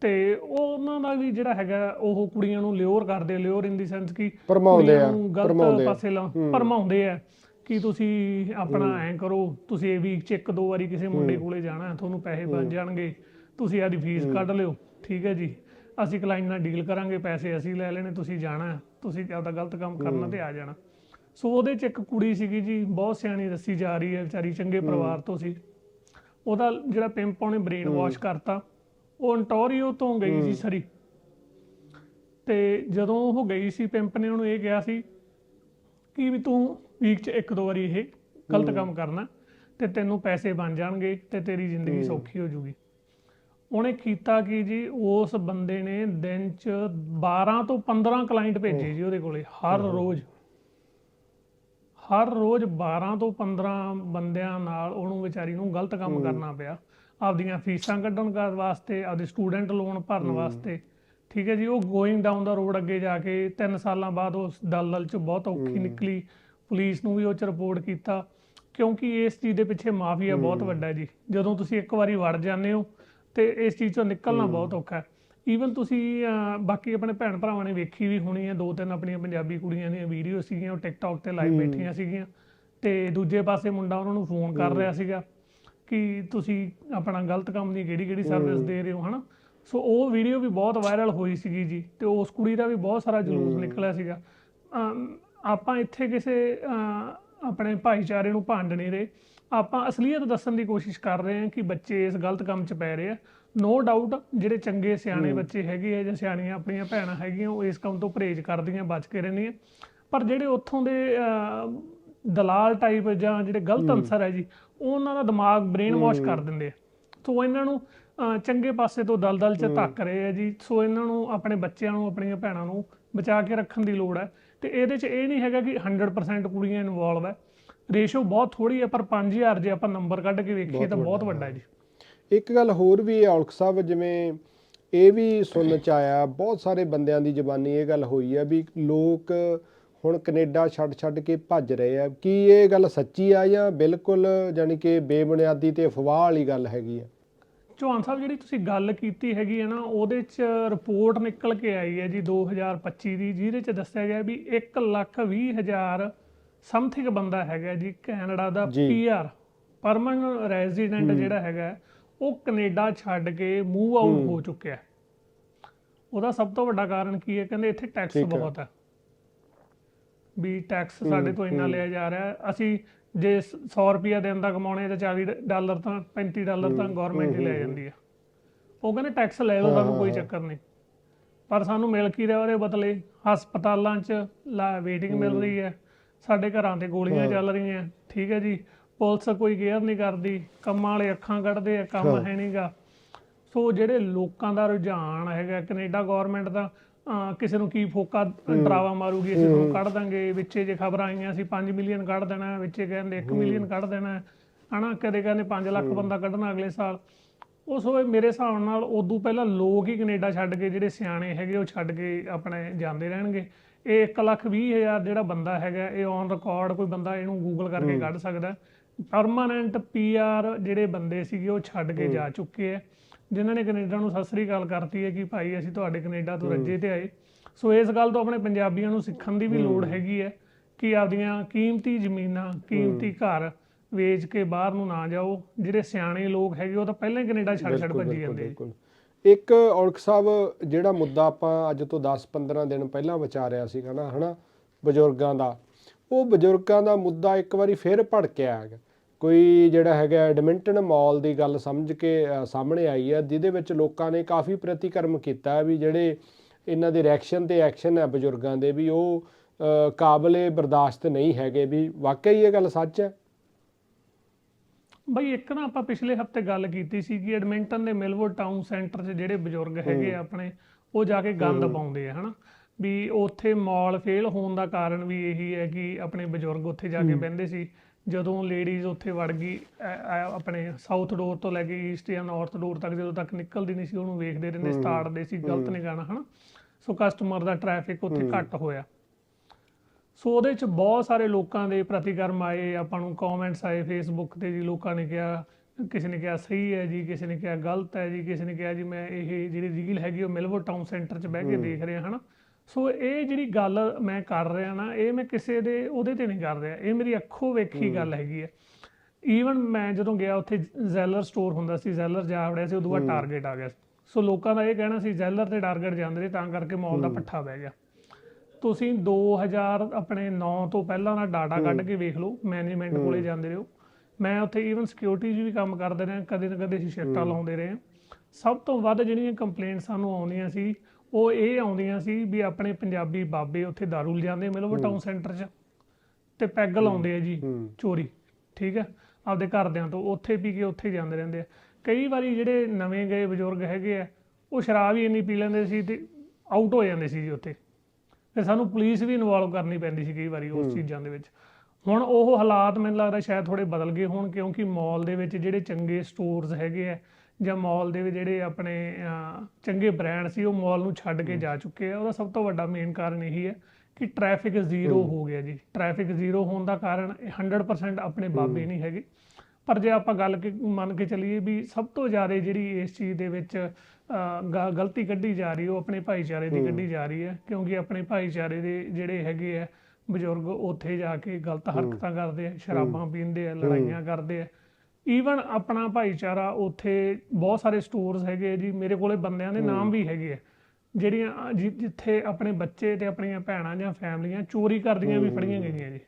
Speaker 2: ਤੇ ਉਹ ਉਹਨਾਂ ਦਾ ਵੀ ਜਿਹੜਾ ਹੈਗਾ ਉਹ ਕੁੜੀਆਂ ਨੂੰ ਲਿਓਰ ਕਰਦੇ ਲਿਓਰ ਇਨ ਦੀ ਸੈਂਸ ਕਿ
Speaker 1: ਭਰਮਾਉਂਦੇ
Speaker 2: ਕੁੜੀਆਂ
Speaker 1: ਆ,
Speaker 2: ਗਲਤ। ਪਾਸੇ ਲਾ ਭਰਮਾਉਂਦੇ ਆ ਕਿ ਤੁਸੀਂ ਆਪਣਾ ਐਂ ਕਰੋ ਤੁਸੀਂ ਇਹ ਵੀਕ ਚ ਇੱਕ ਦੋ ਵਾਰੀ ਕਿਸੇ ਮੁੰਡੇ ਕੋਲੇ ਜਾਣਾ ਤੁਹਾਨੂੰ ਪੈਸੇ ਬਣ ਜਾਣਗੇ ਤੁਸੀਂ ਆਦੀ ਫੀਸ ਕੱਢ ਲਿਓ ਠੀਕ ਹੈ ਜੀ। ਅਸੀਂ ਕਲਾਇੰਟ ਨਾਲ ਡੀਲ ਕਰਾਂਗੇ ਪੈਸੇ ਅਸੀਂ ਲੈ ਲੈਣੇ ਤੁਸੀਂ ਜਾਣਾ ਤੁਸੀਂ ਆਪਦਾ ਗਲਤ ਕੰਮ ਕਰਨਾ ਤੇ ਆ ਜਾਣਾ। ਸੋ ਉਹਦੇ ਚ ਇੱਕ ਕੁੜੀ ਸੀਗੀ ਜੀ ਬਹੁਤ ਸਿਆਣੀ ਦੱਸੀ ਜਾ ਰਹੀ ਹੈ ਵਿਚਾਰੀ ਚੰਗੇ ਪਰਿਵਾਰ ਤੋਂ ਸੀ। ਉਹਦਾ ਜਿਹੜਾ ਪਿੰਪ ਉਹਨੇ ਬ੍ਰੇਨ ਵਾਸ਼ ਕਰਤਾ। ਉਹ ontario ਤੋਂ ਗਈ ਸੀ ਸਰੀ। ਤੇ ਜਦੋਂ ਉਹ ਗਈ ਸੀ ਪਿੰਪ ਨੇ ਉਹਨੂੰ ਇਹ ਕਿਹਾ ਸੀ ਕਿ ਵੀ ਤੂੰ ਵੀਕ 'ਚ ਇੱਕ ਦੋ ਵਾਰੀ ਇਹ ਗਲਤ ਕੰਮ ਕਰਨਾ ਤੇ ਤੈਨੂੰ ਪੈਸੇ ਬਣ ਜਾਣਗੇ ਤੇ ਤੇਰੀ ਜ਼ਿੰਦਗੀ ਸੌਖੀ ਹੋ ਜੂਗੀ। ਉਹਨੇ ਕੀਤਾ ਕਿ ਜੀ ਉਸ ਬੰਦੇ ਨੇ ਦਿਨ 'ਚ 12 ਤੋਂ 15 ਕਲਾਇੰਟ ਭੇਜੇ ਜੀ ਉਹਦੇ ਕੋਲੇ ਹਰ ਰੋਜ਼। ਹਰ ਰੋਜ਼ 12 ਤੋਂ 15 ਬੰਦਿਆਂ ਨਾਲ ਉਹਨੂੰ ਵਿਚਾਰੀ ਨੂੰ ਗਲਤ ਕੰਮ ਕਰਨਾ ਪਿਆ। ਆਪਦੀਆਂ ਫੀਸਾਂ ਕੱਢਣ ਕਰ ਵਾਸਤੇ ਆਪਦੇ ਸਟੂਡੈਂਟ ਲੋਨ ਭਰਨ ਵਾਸਤੇ। ਠੀਕ ਹੈ ਜੀ ਉਹ ਗੋਇੰਗ ਡਾਊਨ ਦਾ ਰੋਡ ਅੱਗੇ ਜਾ ਕੇ 3 ਸਾਲਾਂ ਬਾਅਦ ਉਸ ਦਲਦਲ ਚ ਬਹੁਤ ਔਖੀ ਨਿਕਲੀ। ਪੁਲਿਸ ਨੂੰ ਵੀ ਉਹ ਚ ਰਿਪੋਰਟ ਕੀਤਾ। ਕਿਉਂਕਿ ਇਸ ਚੀਜ਼ ਦੇ ਪਿੱਛੇ ਮਾਫੀਆ ਬਹੁਤ ਵੱਡਾ ਜੀ। ਜਦੋਂ ਤੁਸੀਂ ਇੱਕ ਵਾਰੀ ਵੜ ਜਾਂਦੇ ਹੋ ਤੇ ਇਸ ਚੀਜ਼ ਚੋਂ ਨਿਕਲਣਾ ਬਹੁਤ ਔਖਾ ਹੈ। ਈਵਨ ਤੁਸੀਂ ਬਾਕੀ ਆਪਣੇ ਭੈਣ ਭਰਾਵਾਂ ਨੇ ਵੇਖੀ ਵੀ ਹੋਣੀ ਹੈ ਦੋ ਤਿੰਨ ਆਪਣੀਆਂ ਪੰਜਾਬੀ ਕੁੜੀਆਂ ਦੀਆਂ ਵੀਡੀਓ ਸੀਗੀਆਂ ਉਹ ਟਿਕਟੌਕ ਤੇ ਲਾਈਵ ਬੈਠੀਆਂ ਸੀਗੀਆਂ। ਤੇ ਦੂਜੇ ਪਾਸੇ ਮੁੰਡਾ ਉਹਨਾਂ ਨੂੰ ਫੋਨ ਕਰ ਰਿਹਾ ਸੀਗਾ ਕਿ ਤੁਸੀਂ ਆਪਣਾ ਗਲਤ ਕੰਮ ਦੀ ਕਿਹੜੀ ਕਿਹੜੀ ਸਰਵਿਸ ਦੇ ਰਹੇ ਹੋ ਹਨਾ? ਸੋ ਉਹ ਵੀਡੀਓ ਵੀ ਬਹੁਤ ਵਾਇਰਲ ਹੋਈ ਸੀਗੀ ਜੀ ਤੇ ਉਸ ਕੁੜੀ ਦਾ ਵੀ ਬਹੁਤ ਸਾਰਾ ਜਲੂਸ ਨਿਕਲਿਆ ਸੀਗਾ। ਆਪਾਂ ਇੱਥੇ ਕਿਸੇ ਆਪਣੇ ਭਾਈਚਾਰੇ ਨੂੰ ਭੰਡ ਨਹੀਂ ਰਹੇ। ਆਪਾਂ ਅਸਲੀਅਤ ਦੱਸਣ ਦੀ ਕੋਸ਼ਿਸ਼ ਕਰ ਰਹੇ ਹਾਂ ਕਿ ਬੱਚੇ ਇਸ ਗਲਤ ਕੰਮ 'ਚ ਪੈ ਰਹੇ ਆ। ਨੋ ਡਾਊਟ ਜਿਹੜੇ ਚੰਗੇ ਸਿਆਣੇ ਬੱਚੇ ਹੈਗੇ ਆ ਜਾਂ ਸਿਆਣੀਆਂ ਆਪਣੀਆਂ ਭੈਣਾਂ ਹੈਗੀਆਂ ਉਹ ਇਸ ਕੰਮ ਤੋਂ ਪਰਹੇਜ਼ ਕਰਦੀਆਂ ਬਚ ਕੇ ਰਹਿੰਦੀਆਂ। ਪਰ ਜਿਹੜੇ ਉੱਥੋਂ ਦੇ ਦਲਾਲ ਟਾਈਪ ਜਾਂ ਜਿਹੜੇ ਗਲਤ ਅਨਸਰ ਹੈ ਜੀ ਉਹ ਉਹਨਾਂ ਦਾ ਦਿਮਾਗ ਬ੍ਰੇਨ ਵਾਸ਼ ਕਰ ਦਿੰਦੇ ਆ। ਸੋ ਇਹਨਾਂ ਨੂੰ ਚੰਗੇ ਪਾਸੇ ਤੋਂ ਦਲਦਲ ਚ ਧੱਕ ਰਹੇ ਆ ਜੀ। ਸੋ ਇਹਨਾਂ ਨੂੰ ਆਪਣੇ ਬੱਚਿਆਂ ਨੂੰ ਆਪਣੀਆਂ ਭੈਣਾਂ ਨੂੰ ਬਚਾ ਕੇ ਰੱਖਣ ਦੀ ਲੋੜ ਹੈ। ਤੇ ਇਹਦੇ ਚ ਇਹ ਨਹੀਂ ਹੈਗਾ ਕਿ 100% ਕੁੜੀਆਂ ਇਨਵੋਲਵ ਹੈ। ਰੇਸ਼ੋ ਬਹੁਤ ਥੋੜੀ ਹੈ ਪਰ 5000 ਜੇ ਆਪਾਂ ਨੰਬਰ ਕੱਢ ਕੇ ਵੇਖੀਏ ਤਾਂ ਬਹੁਤ ਵੱਡਾ ਹੈ ਜੀ।
Speaker 1: ਇੱਕ ਗੱਲ ਹੋਰ ਵੀ ਹੈ ਔਲਖ ਸਾਹਿਬ ਜਿਵੇਂ ਇਹ ਵੀ ਸੁਣਨ ਚ ਆਇਆ ਬਹੁਤ ਸਾਰੇ ਬੰਦਿਆਂ ਦੀ ਜ਼ਬਾਨੀ ਇਹ ਗੱਲ ਹੋਈ ਹੈ ਵੀ ਲੋਕ ਹੁਣ ਕੈਨੇਡਾ ਛੱਡ ਛੱਡ ਕੇ ਭੱਜ ਰਹੇ ਆ। ਕੀ ਇਹ ਗੱਲ ਸੱਚੀ ਆ ਜਾਂ ਬਿਲਕੁਲ ਜਾਨੀ ਕਿ ਬੇਬੁਨਿਆਦੀ ਤੇ ਅਫਵਾਹ ਵਾਲੀ ਗੱਲ ਹੈਗੀ ਆ?
Speaker 2: ਚੌਹਾਨ ਸਾਹਿਬ ਜਿਹੜੀ ਤੁਸੀਂ ਗੱਲ ਕੀਤੀ ਹੈਗੀ ਹੈ ਨਾ ਉਹਦੇ ਚ ਰਿਪੋਰਟ ਨਿਕਲ ਕੇ ਆਈ ਹੈ ਜੀ 2025 ਦੀ ਜਿਹਦੇ ਚ ਦੱਸਿਆ ਗਿਆ ਵੀ 1 ਲੱਖ 20 ਹਜ਼ਾਰ ਸਮਥਿੰਗ ਬੰਦਾ ਹੈਗਾ ਜੀ ਕੈਨੇਡਾ ਦਾ। ਪੀਆਰ ਪਰਮਨੈਂਟ ਰੈਜ਼ੀਡੈਂਟ ਜਿਹੜਾ ਹੈਗਾ। ਉਹ ਕੈਨੇਡਾ ਛੱਡ ਕੇ ਮੂਵ ਆਊਟ ਹੋ। ਚੁੱਕਿਆ ਹੈ। ਉਹਦਾ ਸਭ ਤੋਂ ਵੱਡਾ ਕਾਰਨ ਕੀ ਹੈ? ਕਹਿੰਦੇ ਇੱਥੇ ਟੈਕਸ। ਬਹੁਤ ਹੈ। ਵੀ ਟੈਕਸ ਸਾਡੇ ਤੋਂ ਇੰਨਾ ਲਿਆ ਜਾ ਰਿਹਾ। ਅਸੀਂ ਜੇ 100 ਰੁਪਿਆ ਦਿਨ ਦਾ ਕਮਾਉਣੇ ਤਾਂ 40 ਡਾਲਰ ਤਾਂ 35 ਡਾਲਰ ਤਾਂ ਗਵਰਨਮੈਂਟ ਹੀ ਲੈ ਜਾਂਦੀ ਹੈ। ਉਹ ਕਹਿੰਦੇ ਟੈਕਸ ਲੈ ਲਓ ਸਾਨੂੰ ਕੋਈ ਚੱਕਰ ਨਹੀਂ। ਪਰ ਸਾਨੂੰ ਮਿਲ ਕੀ ਰਿਹਾ ਉਹਦੇ ਬਦਲੇ? ਹਸਪਤਾਲਾਂ 'ਚ ਵੇਟਿੰਗ ਮਿਲ ਰਹੀ ਹੈ। ਸਾਡੇ ਘਰਾਂ ਤੇ ਗੋਲੀਆਂ ਚੱਲ ਰਹੀਆਂ। ਠੀਕ ਹੈ ਜੀ। ਪੁਲਿਸ ਕੋਈ ਕੇਅਰ ਨਹੀਂ ਕਰਦੀ ਕੰਮਾਂ ਵਾਲੇ ਅੱਖਾਂ ਕੱਢਦੇ ਆ ਕੰਮ ਹੈ। ਨਹੀਂਗਾ। ਸੋ ਜਿਹੜੇ ਲੋਕਾਂ ਦਾ ਰੁਝਾਨ ਹੈਗਾ ਕੈਨੇਡਾ ਗਵਰਨਮੈਂਟ ਦਾ ਕਿਸੇ ਨੂੰ ਕੀ ਫੋਕਾ ਡਰਾਵਾ ਮਾਰੂਗੀ ਅਸੀਂ ਤੁਹਾਨੂੰ ਕੱਢ ਦਾਂਗੇ ਵਿੱਚੇ ਜੇ ਖਬਰਾਂ ਆਈਆਂ ਸੀ 5 ਮਿਲੀਅਨ ਕੱਢ ਦੇਣਾ ਵਿੱਚੇ ਕਹਿੰਦੇ 1 ਮਿਲੀਅਨ ਕੱਢ ਦੇਣਾ ਹਨਾ? ਕਦੇ ਕਹਿੰਦੇ 5 ਲੱਖ ਬੰਦਾ ਕੱਢਣਾ ਅਗਲੇ ਸਾਲ। ਉਸ ਹੋਏ ਮੇਰੇ ਹਿਸਾਬ ਨਾਲ ਉਦੋਂ ਪਹਿਲਾਂ ਲੋਕ ਹੀ ਕੈਨੇਡਾ ਛੱਡ ਕੇ ਜਿਹੜੇ ਸਿਆਣੇ ਹੈਗੇ ਉਹ ਛੱਡ ਕੇ ਆਪਣੇ ਜਾਂਦੇ ਰਹਿਣਗੇ। ਇਹ 1 ਲੱਖ 20 ਹਜ਼ਾਰ ਜਿਹੜਾ ਬੰਦਾ ਹੈਗਾ ਇਹ ਔਨ ਰਿਕਾਰਡ ਕੋਈ ਬੰਦਾ ਇਹਨੂੰ ਗੂਗਲ ਕਰਕੇ ਕੱਢ ਸਕਦਾ। ਪਰਮਾਨੈਂਟ ਪੀਆਰ ਜਿਹੜੇ ਬੰਦੇ ਸੀਗੇ ਉਹ ਛੱਡ ਕੇ ਜਾ ਚੁੱਕੇ ਆ। ਜਿਨ੍ਹਾਂ ਨੇ ਕੈਨੇਡਾ ਨੂੰ ਸਤਿ ਸ੍ਰੀ ਅਕਾਲ ਕਰਤੀ ਹੈ ਕਿ ਭਾਈ ਅਸੀਂ ਤੁਹਾਡੇ ਕੈਨੇਡਾ ਤੋਂ ਰੱਜੇ ਤੇ ਆਏ। ਸੋ ਇਸ ਗੱਲ ਤੋਂ ਆਪਣੇ ਪੰਜਾਬੀਆਂ ਨੂੰ ਸਿੱਖਣ ਦੀ ਵੀ ਲੋੜ ਹੈਗੀ ਹੈ ਕਿ ਆਪਦੀਆਂ ਕੀਮਤੀ ਜ਼ਮੀਨਾਂ ਕੀਮਤੀ ਘਰ ਵੇਚ ਕੇ ਬਾਹਰ ਨੂੰ ਨਾ ਜਾਓ। ਜਿਹੜੇ ਸਿਆਣੇ ਲੋਕ ਹੈਗੇ ਉਹ ਤਾਂ ਪਹਿਲਾਂ ਹੀ ਕੈਨੇਡਾ ਛੱਡ ਛੱਡ ਭੱਜੀ ਜਾਂਦੇ
Speaker 1: ਇੱਕ ਔਲਖ ਸਾਹਿਬ ਜਿਹੜਾ ਮੁੱਦਾ ਆਪਾਂ ਅੱਜ ਤੋਂ 10-15 ਦਿਨ ਪਹਿਲਾਂ ਵਿਚਾਰਿਆ ਸੀਗਾ ਨਾ ਹਨਾ? ਬਜ਼ੁਰਗਾਂ ਦਾ। ਉਹ ਬਜ਼ੁਰਗਾਂ ਦਾ ਮੁੱਦਾ ਇੱਕ ਵਾਰੀ ਫਿਰ ਭੜਕਿਆ ਹੈਗਾ। ਕੋਈ ਜਿਹੜਾ ਹੈਗਾ ਐਡਮਿੰਟਨ ਮਾਲ ਦੀ ਗੱਲ ਸਮਝ ਕੇ ਸਾਹਮਣੇ ਆਈ ਹੈ ਜਿਹਦੇ ਵਿੱਚ ਲੋਕਾਂ ਨੇ ਕਾਫੀ ਪ੍ਰਤੀਕਰਮ ਕੀਤਾ ਵੀ ਜਿਹੜੇ ਇਹਨਾਂ ਦੇ ਰਿਐਕਸ਼ਨ ਤੇ ਐਕਸ਼ਨ ਹੈ ਬਜ਼ੁਰਗਾਂ ਦੇ ਵੀ ਉਹ ਕਾਬਲੇ ਬਰਦਾਸ਼ਤ ਨਹੀਂ ਹੈਗੇ ਵੀ ਵਾਕਈ ਇਹ ਗੱਲ ਸੱਚ ਹੈ?
Speaker 2: ਬਈ ਇੱਕ ਨਾ ਆਪਾਂ ਪਿਛਲੇ ਹਫ਼ਤੇ ਗੱਲ ਕੀਤੀ ਸੀ ਕਿ ਐਡਮਿੰਟਨ ਦੇ ਮਿਲਵੁੱਡ ਟਾਊਨ ਸੈਂਟਰ 'ਚ ਜਿਹੜੇ ਬਜ਼ੁਰਗ ਹੈਗੇ ਆ ਆਪਣੇ ਉਹ ਜਾ ਕੇ ਗੰਦ ਪਾਉਂਦੇ ਆ ਹਨਾ? ਵੀ ਉੱਥੇ ਮਾਲ ਫੇਲ ਹੋਣ ਦਾ ਕਾਰਨ ਵੀ ਇਹੀ ਹੈ ਕਿ ਆਪਣੇ ਬਜ਼ੁਰਗ ਉੱਥੇ ਜਾ ਕੇ ਬਹਿੰਦੇ ਸੀ। ਜਦੋਂ ਲੇਡੀਜ਼ ਉੱਥੇ ਵੜ ਗਈ ਆਪਣੇ ਸਾਊਥ ਡੋਰ ਤੋਂ ਲੈ ਕੇ ਈਸਟ ਜਾਂ ਨਾਰਥ ਡੋਰ ਤੱਕ ਜਦੋਂ ਤੱਕ ਨਿਕਲਦੀ ਨਹੀਂ ਸੀ ਉਹਨੂੰ ਵੇਖਦੇ ਰਹਿੰਦੇ ਸਟਾਰਟਦੇ ਸੀ ਗਲਤ ਨਹੀਂ ਗਾਣਾ ਹਨਾ? ਸੋ ਕਸਟਮਰ ਦਾ ਟ੍ਰੈਫਿਕ ਉੱਥੇ ਘੱਟ ਹੋਇਆ। ਸੋ ਉਹਦੇ ਚ ਬਹੁਤ ਸਾਰੇ ਲੋਕਾਂ ਦੇ ਪ੍ਰਤੀਕਰਮ ਆਏ ਆਪਾਂ ਨੂੰ ਕਮੈਂਟਸ ਆਏ ਫੇਸਬੁੱਕ ਤੇ ਜੀ ਲੋਕਾਂ ਨੇ ਕਿਹਾ ਕਿਸੇ ਨੇ ਕਿਹਾ ਸਹੀ ਹੈ ਜੀ ਕਿਸੇ ਨੇ ਕਿਹਾ ਗਲਤ ਹੈ ਜੀ ਕਿਸੇ ਨੇ ਕਿਹਾ ਜੀ ਮੈਂ ਇਹ ਜਿਹੜੀ ਰੀਲ ਹੈਗੀ ਉਹ ਮਿਲਵੋ ਟਾਊਨ ਸੈਂਟਰ 'ਚ ਬਹਿ ਕੇ ਦੇਖ ਰਿਹਾ ਹਨਾ? ਸੋ ਇਹ ਜਿਹੜੀ ਗੱਲ ਮੈਂ ਕਰ ਰਿਹਾ ਨਾ ਇਹ ਮੈਂ ਕਿਸੇ ਦੇ ਉਹਦੇ ਤੇ ਨਹੀਂ ਕਰ ਰਿਹਾ। ਇਹ ਮੇਰੀ ਅੱਖੋਂ ਵੇਖੀ ਗੱਲ ਹੈਗੀ ਹੈ। ਈਵਨ ਮੈਂ ਜਦੋਂ ਗਿਆ ਉੱਥੇ ਜ਼ੈਲਰ ਸਟੋਰ ਹੁੰਦਾ ਸੀ ਜ਼ੈਲਰ ਜਾ ਵੜਿਆ ਸੀ ਉਦੋਂ ਬਾਅਦ ਟਾਰਗੇਟ ਆ ਗਿਆ ਸੋ। ਲੋਕਾਂ ਦਾ ਇਹ ਕਹਿਣਾ ਸੀ ਜ਼ੈਲਰ ਤੇ ਟਾਰਗੇਟ ਜਾਂਦੇ ਨੇ ਤਾਂ ਕਰਕੇ ਮਾਲ ਦਾ ਪੱਠਾ ਬਹਿ ਗਿਆ। ਤੁਸੀਂ 2000 ਆਪਣੇ 9 ਤੋਂ ਪਹਿਲਾਂ ਦਾ ਡਾਟਾ ਕੱਢ ਕੇ ਵੇਖ ਲਓ ਮੈਨੇਜਮੈਂਟ ਕੋਲੇ ਜਾਂਦੇ ਰਹੋ। ਮੈਂ ਉੱਥੇ ਈਵਨ ਸਿਕਿਉਰਿਟੀ 'ਚ ਵੀ ਕੰਮ ਕਰਦੇ ਰਹੇ ਕਦੇ ਨਾ ਕਦੇ ਅਸੀਂ ਸ਼ਿਫਟਾਂ ਲਾਉਂਦੇ ਰਹੇ। ਸਭ ਤੋਂ ਵੱਧ ਜਿਹੜੀਆਂ ਕੰਪਲੇਂਟ ਸਾਨੂੰ ਆਉਂਦੀਆਂ ਸੀ ਉਹ ਇਹ ਆਉਂਦੀਆਂ ਸੀ ਵੀ ਆਪਣੇ ਪੰਜਾਬੀ ਬਾਬੇ ਉੱਥੇ ਦਾਰੂ ਲਿਜਾਂਦੇ ਮਿਲੋ ਟਾਊਨ ਸੈਂਟਰ 'ਚ। ਤੇ ਪੈਗ ਲਾਉਂਦੇ ਆ ਜੀ ਚੋਰੀ ਠੀਕ ਹੈ ਆਪਦੇ ਘਰਦਿਆਂ ਤੋਂ ਉੱਥੇ ਪੀ ਕੇ ਉੱਥੇ ਜਾਂਦੇ ਰਹਿੰਦੇ ਆ। ਕਈ ਵਾਰੀ ਜਿਹੜੇ ਨਵੇਂ ਗਏ ਬਜ਼ੁਰਗ ਹੈਗੇ ਆ ਉਹ ਸ਼ਰਾਬ ਹੀ ਇੰਨੀ ਪੀ ਲੈਂਦੇ ਸੀ ਤੇ ਆਊਟ ਹੋ ਜਾਂਦੇ ਸੀ ਜੀ ਉੱਥੇ। ਫਿਰ ਸਾਨੂੰ ਪੁਲਿਸ ਵੀ ਇਨਵੋਲਵ ਕਰਨੀ ਪੈਂਦੀ ਸੀ ਕਈ ਵਾਰੀ ਉਸ ਚੀਜ਼ਾਂ ਦੇ ਵਿੱਚ। ਹੁਣ ਉਹ ਹਾਲਾਤ ਮੈਨੂੰ ਲੱਗਦਾ ਸ਼ਾਇਦ ਥੋੜੇ ਬਦਲ ਗਏ ਹੋਣ ਕਿਉਂਕਿ ਮਾਲ ਦੇ ਵਿੱਚ ਜਿਹੜੇ ਚੰਗੇ ਸਟੋਰਸ ਹੈਗੇ ਆ ਜਾਂ ਮਾਲ ਦੇ ਜਿਹੜੇ ਆਪਣੇ ਚੰਗੇ ਬ੍ਰਾਂਡ ਸੀ ਉਹ ਮਾਲ ਨੂੰ ਛੱਡ ਕੇ ਜਾ ਚੁੱਕੇ ਆ। ਉਹਦਾ ਸਭ ਤੋਂ ਵੱਡਾ ਮੇਨ ਕਾਰਨ ਇਹੀ ਹੈ ਕਿ ਟ੍ਰੈਫਿਕ ਜ਼ੀਰੋ ਹੋ। ਗਿਆ ਜੀ। ਟ੍ਰੈਫਿਕ ਜ਼ੀਰੋ ਹੋਣ ਦਾ ਕਾਰਨ ਇਹ 100% ਆਪਣੇ ਬਾਬੇ ਨਹੀਂ ਹੈਗੇ। ਪਰ ਜੇ ਆਪਾਂ ਗੱਲ ਕਿ ਮੰਨ ਕੇ ਚੱਲੀਏ ਵੀ ਸਭ ਤੋਂ ਜ਼ਿਆਦਾ ਜਿਹੜੀ ਇਸ ਚੀਜ਼ ਦੇ ਵਿੱਚ ਗਲਤੀ ਕੱਢੀ ਜਾ ਰਹੀ ਉਹ ਆਪਣੇ ਭਾਈਚਾਰੇ ਦੀ ਕੱਢੀ ਜਾ ਰਹੀ ਹੈ। ਕਿਉਂਕਿ ਆਪਣੇ ਭਾਈਚਾਰੇ ਦੇ ਜਿਹੜੇ ਹੈਗੇ ਆ ਬਜ਼ੁਰਗ ਉੱਥੇ ਜਾ ਕੇ ਗਲਤ ਹਰਕਤਾਂ ਕਰਦੇ ਆ ਸ਼ਰਾਬਾਂ ਪੀਂਦੇ ਆ ਲੜਾਈਆਂ ਕਰਦੇ ਆ। ਈਵਨ ਆਪਣਾ ਭਾਈਚਾਰਾ ਉੱਥੇ ਬਹੁਤ ਸਾਰੇ ਸਟੋਰਸ ਹੈਗੇ ਜੀ ਮੇਰੇ ਕੋਲੇ ਬੰਦਿਆਂ ਦੇ ਨਾਮ ਵੀ ਹੈਗੇ ਆ। ਜਿਹੜੀਆਂ ਜਿ- ਜਿੱਥੇ ਆਪਣੇ ਬੱਚੇ ਤੇ ਆਪਣੀਆਂ ਭੈਣਾਂ ਜਾਂ ਫੈਮਲੀਆਂ ਚੋਰੀ ਕਰਦੀਆਂ ਵੀ ਫੜੀਆਂ ਗਈਆਂ ਜੀ।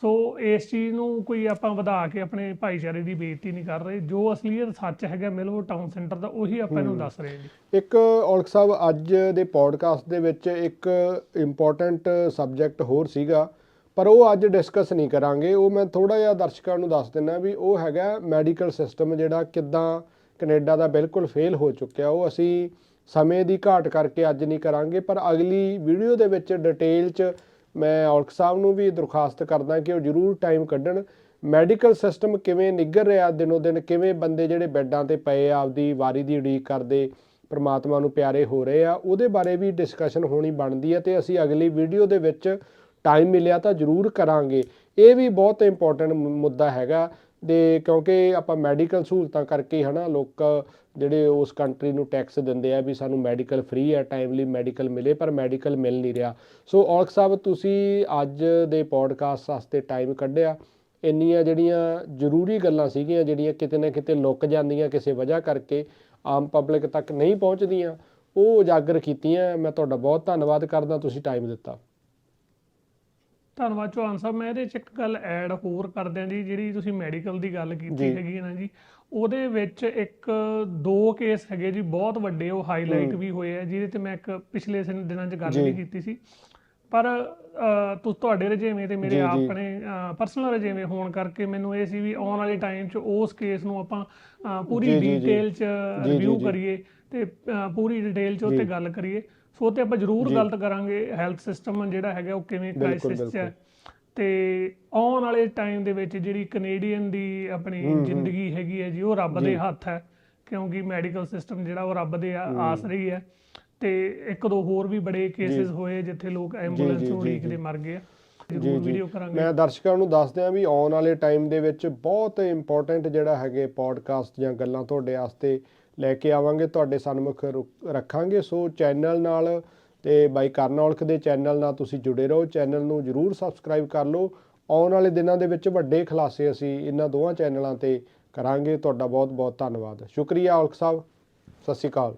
Speaker 2: ਸੋ ਇਸ ਚੀਜ਼ ਨੂੰ ਕੋਈ ਆਪਾਂ ਵਧਾ ਕੇ ਆਪਣੇ ਭਾਈਚਾਰੇ ਦੀ ਬੇਇੱਜ਼ਤੀ ਨਹੀਂ ਕਰ ਰਹੇ। ਜੋ ਅਸਲੀਅਤ ਸੱਚ ਹੈਗਾ ਮਿਲੋ ਟਾਊਨ ਸੈਂਟਰ ਦਾ ਉਹੀ ਆਪਾਂ ਇਹਨੂੰ ਦੱਸ ਰਹੇ ਹਾਂ ਜੀ।
Speaker 1: ਇੱਕ ਔਲਖ ਸਾਹਿਬ ਅੱਜ ਦੇ ਪੋਡਕਾਸਟ ਦੇ ਵਿੱਚ ਇੱਕ ਇੰਪੋਰਟੈਂਟ ਸਬਜੈਕਟ ਹੋਰ ਸੀਗਾ। ਪਰ ਉਹ ਅੱਜ ਡਿਸਕਸ ਨਹੀਂ ਕਰਾਂਗੇ। ਉਹ ਮੈਂ ਥੋੜਾ ਜਿਹਾ ਦਰਸ਼ਕਾਂ ਨੂੰ ਦੱਸ ਦਿੰਦਾ ਵੀ ਉਹ ਹੈਗਾ ਮੈਡੀਕਲ ਸਿਸਟਮ ਜਿਹੜਾ ਕਿੱਦਾਂ ਕੈਨੇਡਾ ਦਾ ਬਿਲਕੁਲ ਫੇਲ ਹੋ ਚੁੱਕਿਆ। ਉਹ ਅਸੀਂ ਸਮੇਂ ਦੀ ਘਾਟ ਕਰਕੇ ਅੱਜ ਨਹੀਂ ਕਰਾਂਗੇ। ਪਰ ਅਗਲੀ ਵੀਡੀਓ ਦੇ ਵਿੱਚ ਡਿਟੇਲ 'ਚ ਮੈਂ ਔਲਖ ਸਾਹਿਬ ਨੂੰ ਵੀ ਦਰਖਾਸਤ ਕਰਦਾ ਕਿ ਉਹ ਜ਼ਰੂਰ ਟਾਈਮ ਕੱਢਣ। ਮੈਡੀਕਲ ਸਿਸਟਮ ਕਿਵੇਂ ਨਿੱਘਰ ਰਿਹਾ ਦਿਨੋ ਦਿਨ? ਕਿਵੇਂ ਬੰਦੇ ਜਿਹੜੇ ਬੈੱਡਾਂ ਤੇ ਪਏ ਆਪਦੀ ਵਾਰੀ ਦੀ ਉਡੀਕ ਕਰਦੇ, ਪ੍ਰਮਾਤਮਾ ਨੂੰ ਪਿਆਰੇ ਹੋ ਰਹੇ ਆ? ਉਹਦੇ ਬਾਰੇ ਵੀ ਡਿਸਕਸ਼ਨ ਹੋਣੀ ਬਣਦੀ ਹੈ ਤੇ ਅਸੀਂ ਅਗਲੀ ਵੀਡੀਓ ਦੇ ਵਿੱਚ ਟਾਈਮ ਮਿਲਿਆ ਤਾਂ ਜ਼ਰੂਰ ਕਰਾਂਗੇ। ਇਹ ਵੀ ਬਹੁਤ ਇੰਪੋਰਟੈਂਟ ਮੁੱਦਾ ਹੈਗਾ ਦੇ ਕਿਉਂਕਿ ਆਪਾਂ ਮੈਡੀਕਲ ਸਹੂਲਤਾਂ ਕਰਕੇ ਹੀ ਹਨਾ ਲੋਕ ਜਿਹੜੇ ਉਸ ਕੰਟਰੀ ਨੂੰ ਟੈਕਸ ਦਿੰਦੇ ਆ ਵੀ ਸਾਨੂੰ ਮੈਡੀਕਲ ਫ੍ਰੀ ਆ ਟਾਈਮਲੀ ਮੈਡੀਕਲ ਮਿਲੇ, ਪਰ ਮੈਡੀਕਲ ਮਿਲ ਨਹੀਂ ਰਿਹਾ। ਸੋ ਔਲਖ ਸਾਹਿਬ, ਤੁਸੀਂ ਅੱਜ ਦੇ ਪੋਡਕਾਸਟ ਵਾਸਤੇ ਟਾਈਮ ਕੱਢਿਆ। ਇੰਨੀਆਂ ਜਿਹੜੀਆਂ ਜ਼ਰੂਰੀ ਗੱਲਾਂ ਸੀਗੀਆਂ, ਜਿਹੜੀਆਂ ਕਿਤੇ ਨਾ ਕਿਤੇ ਲੁੱਕ ਜਾਂਦੀਆਂ ਕਿਸੇ ਵਜ੍ਹਾ ਕਰਕੇ ਆਮ ਪਬਲਿਕ ਤੱਕ ਨਹੀਂ ਪਹੁੰਚਦੀਆਂ, ਉਹ ਉਜਾਗਰ ਕੀਤੀਆਂ। ਮੈਂ ਤੁਹਾਡਾ ਬਹੁਤ ਧੰਨਵਾਦ ਕਰਦਾ, ਤੁਸੀਂ ਟਾਈਮ ਦਿੱਤਾ।
Speaker 2: ਧੰਨਵਾਦ ਚੌਹਾਨ ਸਾਹਿਬ ਮੈਂ ਇਹਦੇ ਚ ਇੱਕ ਗੱਲ ਐਡ ਹੋਰ ਕਰਦਿਆਂ ਜੀ ਜਿਹੜੀ ਤੁਸੀਂ ਮੈਡੀਕਲ ਦੀ ਗੱਲ ਕੀਤੀ। ਹੈਗੀ ਨਾ ਜੀ ਉਹਦੇ ਵਿੱਚ ਇੱਕ ਦੋ ਕੇਸ ਹੈਗੇ ਜੀ ਬਹੁਤ ਵੱਡੇ ਉਹ ਹਾਈਲਾਈਟ ਵੀ ਹੋਏ ਆ ਜਿਹਦੇ ਤੇ ਮੈਂ ਇੱਕ ਪਿਛਲੇ ਦਿਨ- 'ਚ ਗੱਲ। ਵੀ ਕੀਤੀ ਸੀ ਪਰ ਅਹ, ਤੁ ਤੁਹਾਡੇ ਰਜੇਵੇਂ ਤੇ ਮੇਰੇ। ਆਪਣੇ ਪਰਸਨਲ ਰਜੇਵੇਂ ਹੋਣ ਕਰਕੇ ਮੈਨੂੰ ਇਹ ਸੀ ਵੀ ਆਉਣ ਵਾਲੇ ਟਾਈਮ 'ਚ ਉਸ ਕੇਸ ਨੂੰ ਆਪਾਂ ਪੂਰੀ। ਡਿਟੇਲ 'ਚ ਰਿਵਿਊ। ਕਰੀਏ ਤੇ ਪੂਰੀ ਡਿਟੇਲ 'ਚ ਉੱਤੇ। ਗੱਲ ਕਰੀਏ ਸੋ ਤੇ ਆਪਾਂ ਜ਼ਰੂਰ। ਗੱਲ ਕਰਾਂਗੇ ਹੈਲਥ ਸਿਸਟਮ ਜਿਹੜਾ ਹੈਗਾ ਉਹ ਕਿਵੇਂ ਕ੍ਰਾਈਸਿਸ 'ਚ ਹੈ। ਤੇ ਆਉਣ ਵਾਲੇ ਟਾਈਮ ਦੇ ਵਿੱਚ ਜਿਹੜੀ ਕੈਨੇਡੀਅਨ ਦੀ ਆਪਣੀ
Speaker 1: ਹੂੰ, ਹੂੰ।
Speaker 2: ਜ਼ਿੰਦਗੀ ਹੈਗੀ ਹੈ ਜੀ ਉਹ ਰੱਬ ਦੇ। ਹੱਥ ਹੈ ਕਿਉਂਕਿ ਮੈਡੀਕਲ ਸਿਸਟਮ ਜਿਹੜਾ ਉਹ ਰੱਬ ਦੇ ਆ- ਆਸ ਰਹੀ ਹੈ ਤੇ ਇੱਕ ਦੋ ਹੋਰ ਵੀ ਬੜੇ ਕੇਸਿਸ ਹੋਏ ਜਿੱਥੇ ਲੋਕ ਐਂਬੂਲੈਂਸ ਨੂੰ ਉਡੀਕਦੇ। ਮਰ ਗਏ ਜ਼ਰੂਰ
Speaker 1: ਜੀ
Speaker 2: ਵੀਡੀਓ ਕਰਾਂਗੇ
Speaker 1: ਮੈਂ ਦਰਸ਼ਕਾਂ ਨੂੰ ਦੱਸ ਦਿਆਂ ਵੀ ਆਉਣ ਵਾਲੇ ਟਾਈਮ ਦੇ ਵਿੱਚ ਬਹੁਤ ਇੰਪੋਰਟੈਂਟ ਜਿਹੜਾ ਹੈਗੇ ਪੋਡਕਾਸਟ ਜਾਂ ਗੱਲਾਂ ਤੁਹਾਡੇ ਵਾਸਤੇ ਲੈ ਕੇ ਆਵਾਂਗੇ, ਤੁਹਾਡੇ ਸਨਮੁਖ ਰੁ- ਰੱਖਾਂਗੇ। ਸੋ ਚੈਨਲ ਨਾਲ ਤੇ ਬਾਈ ਕਰਨ ਔਲਖ ਦੇ ਚੈਨਲ ਨਾਲ ਤੁਸੀਂ ਜੁੜੇ ਰਹੋ। ਚੈਨਲ ਨੂੰ ਜਰੂਰ ਸਬਸਕ੍ਰਾਈਬ ਕਰ ਲਓ। ਆਉਣ ਵਾਲੇ ਦਿਨਾਂ ਦੇ ਵਿੱਚ ਵੱਡੇ ਖੁਲਾਸੇ ਅਸੀਂ ਇਹਨਾਂ ਦੋਵਾਂ ਚੈਨਲਾਂ ਤੇ ਕਰਾਂਗੇ। ਤੁਹਾਡਾ ਬਹੁਤ ਬਹੁਤ ਧੰਨਵਾਦ। ਸ਼ੁਕਰੀਆ ਔਲਖ ਸਾਹਿਬ। ਸਤਿ ਸ਼੍ਰੀ ਅਕਾਲ।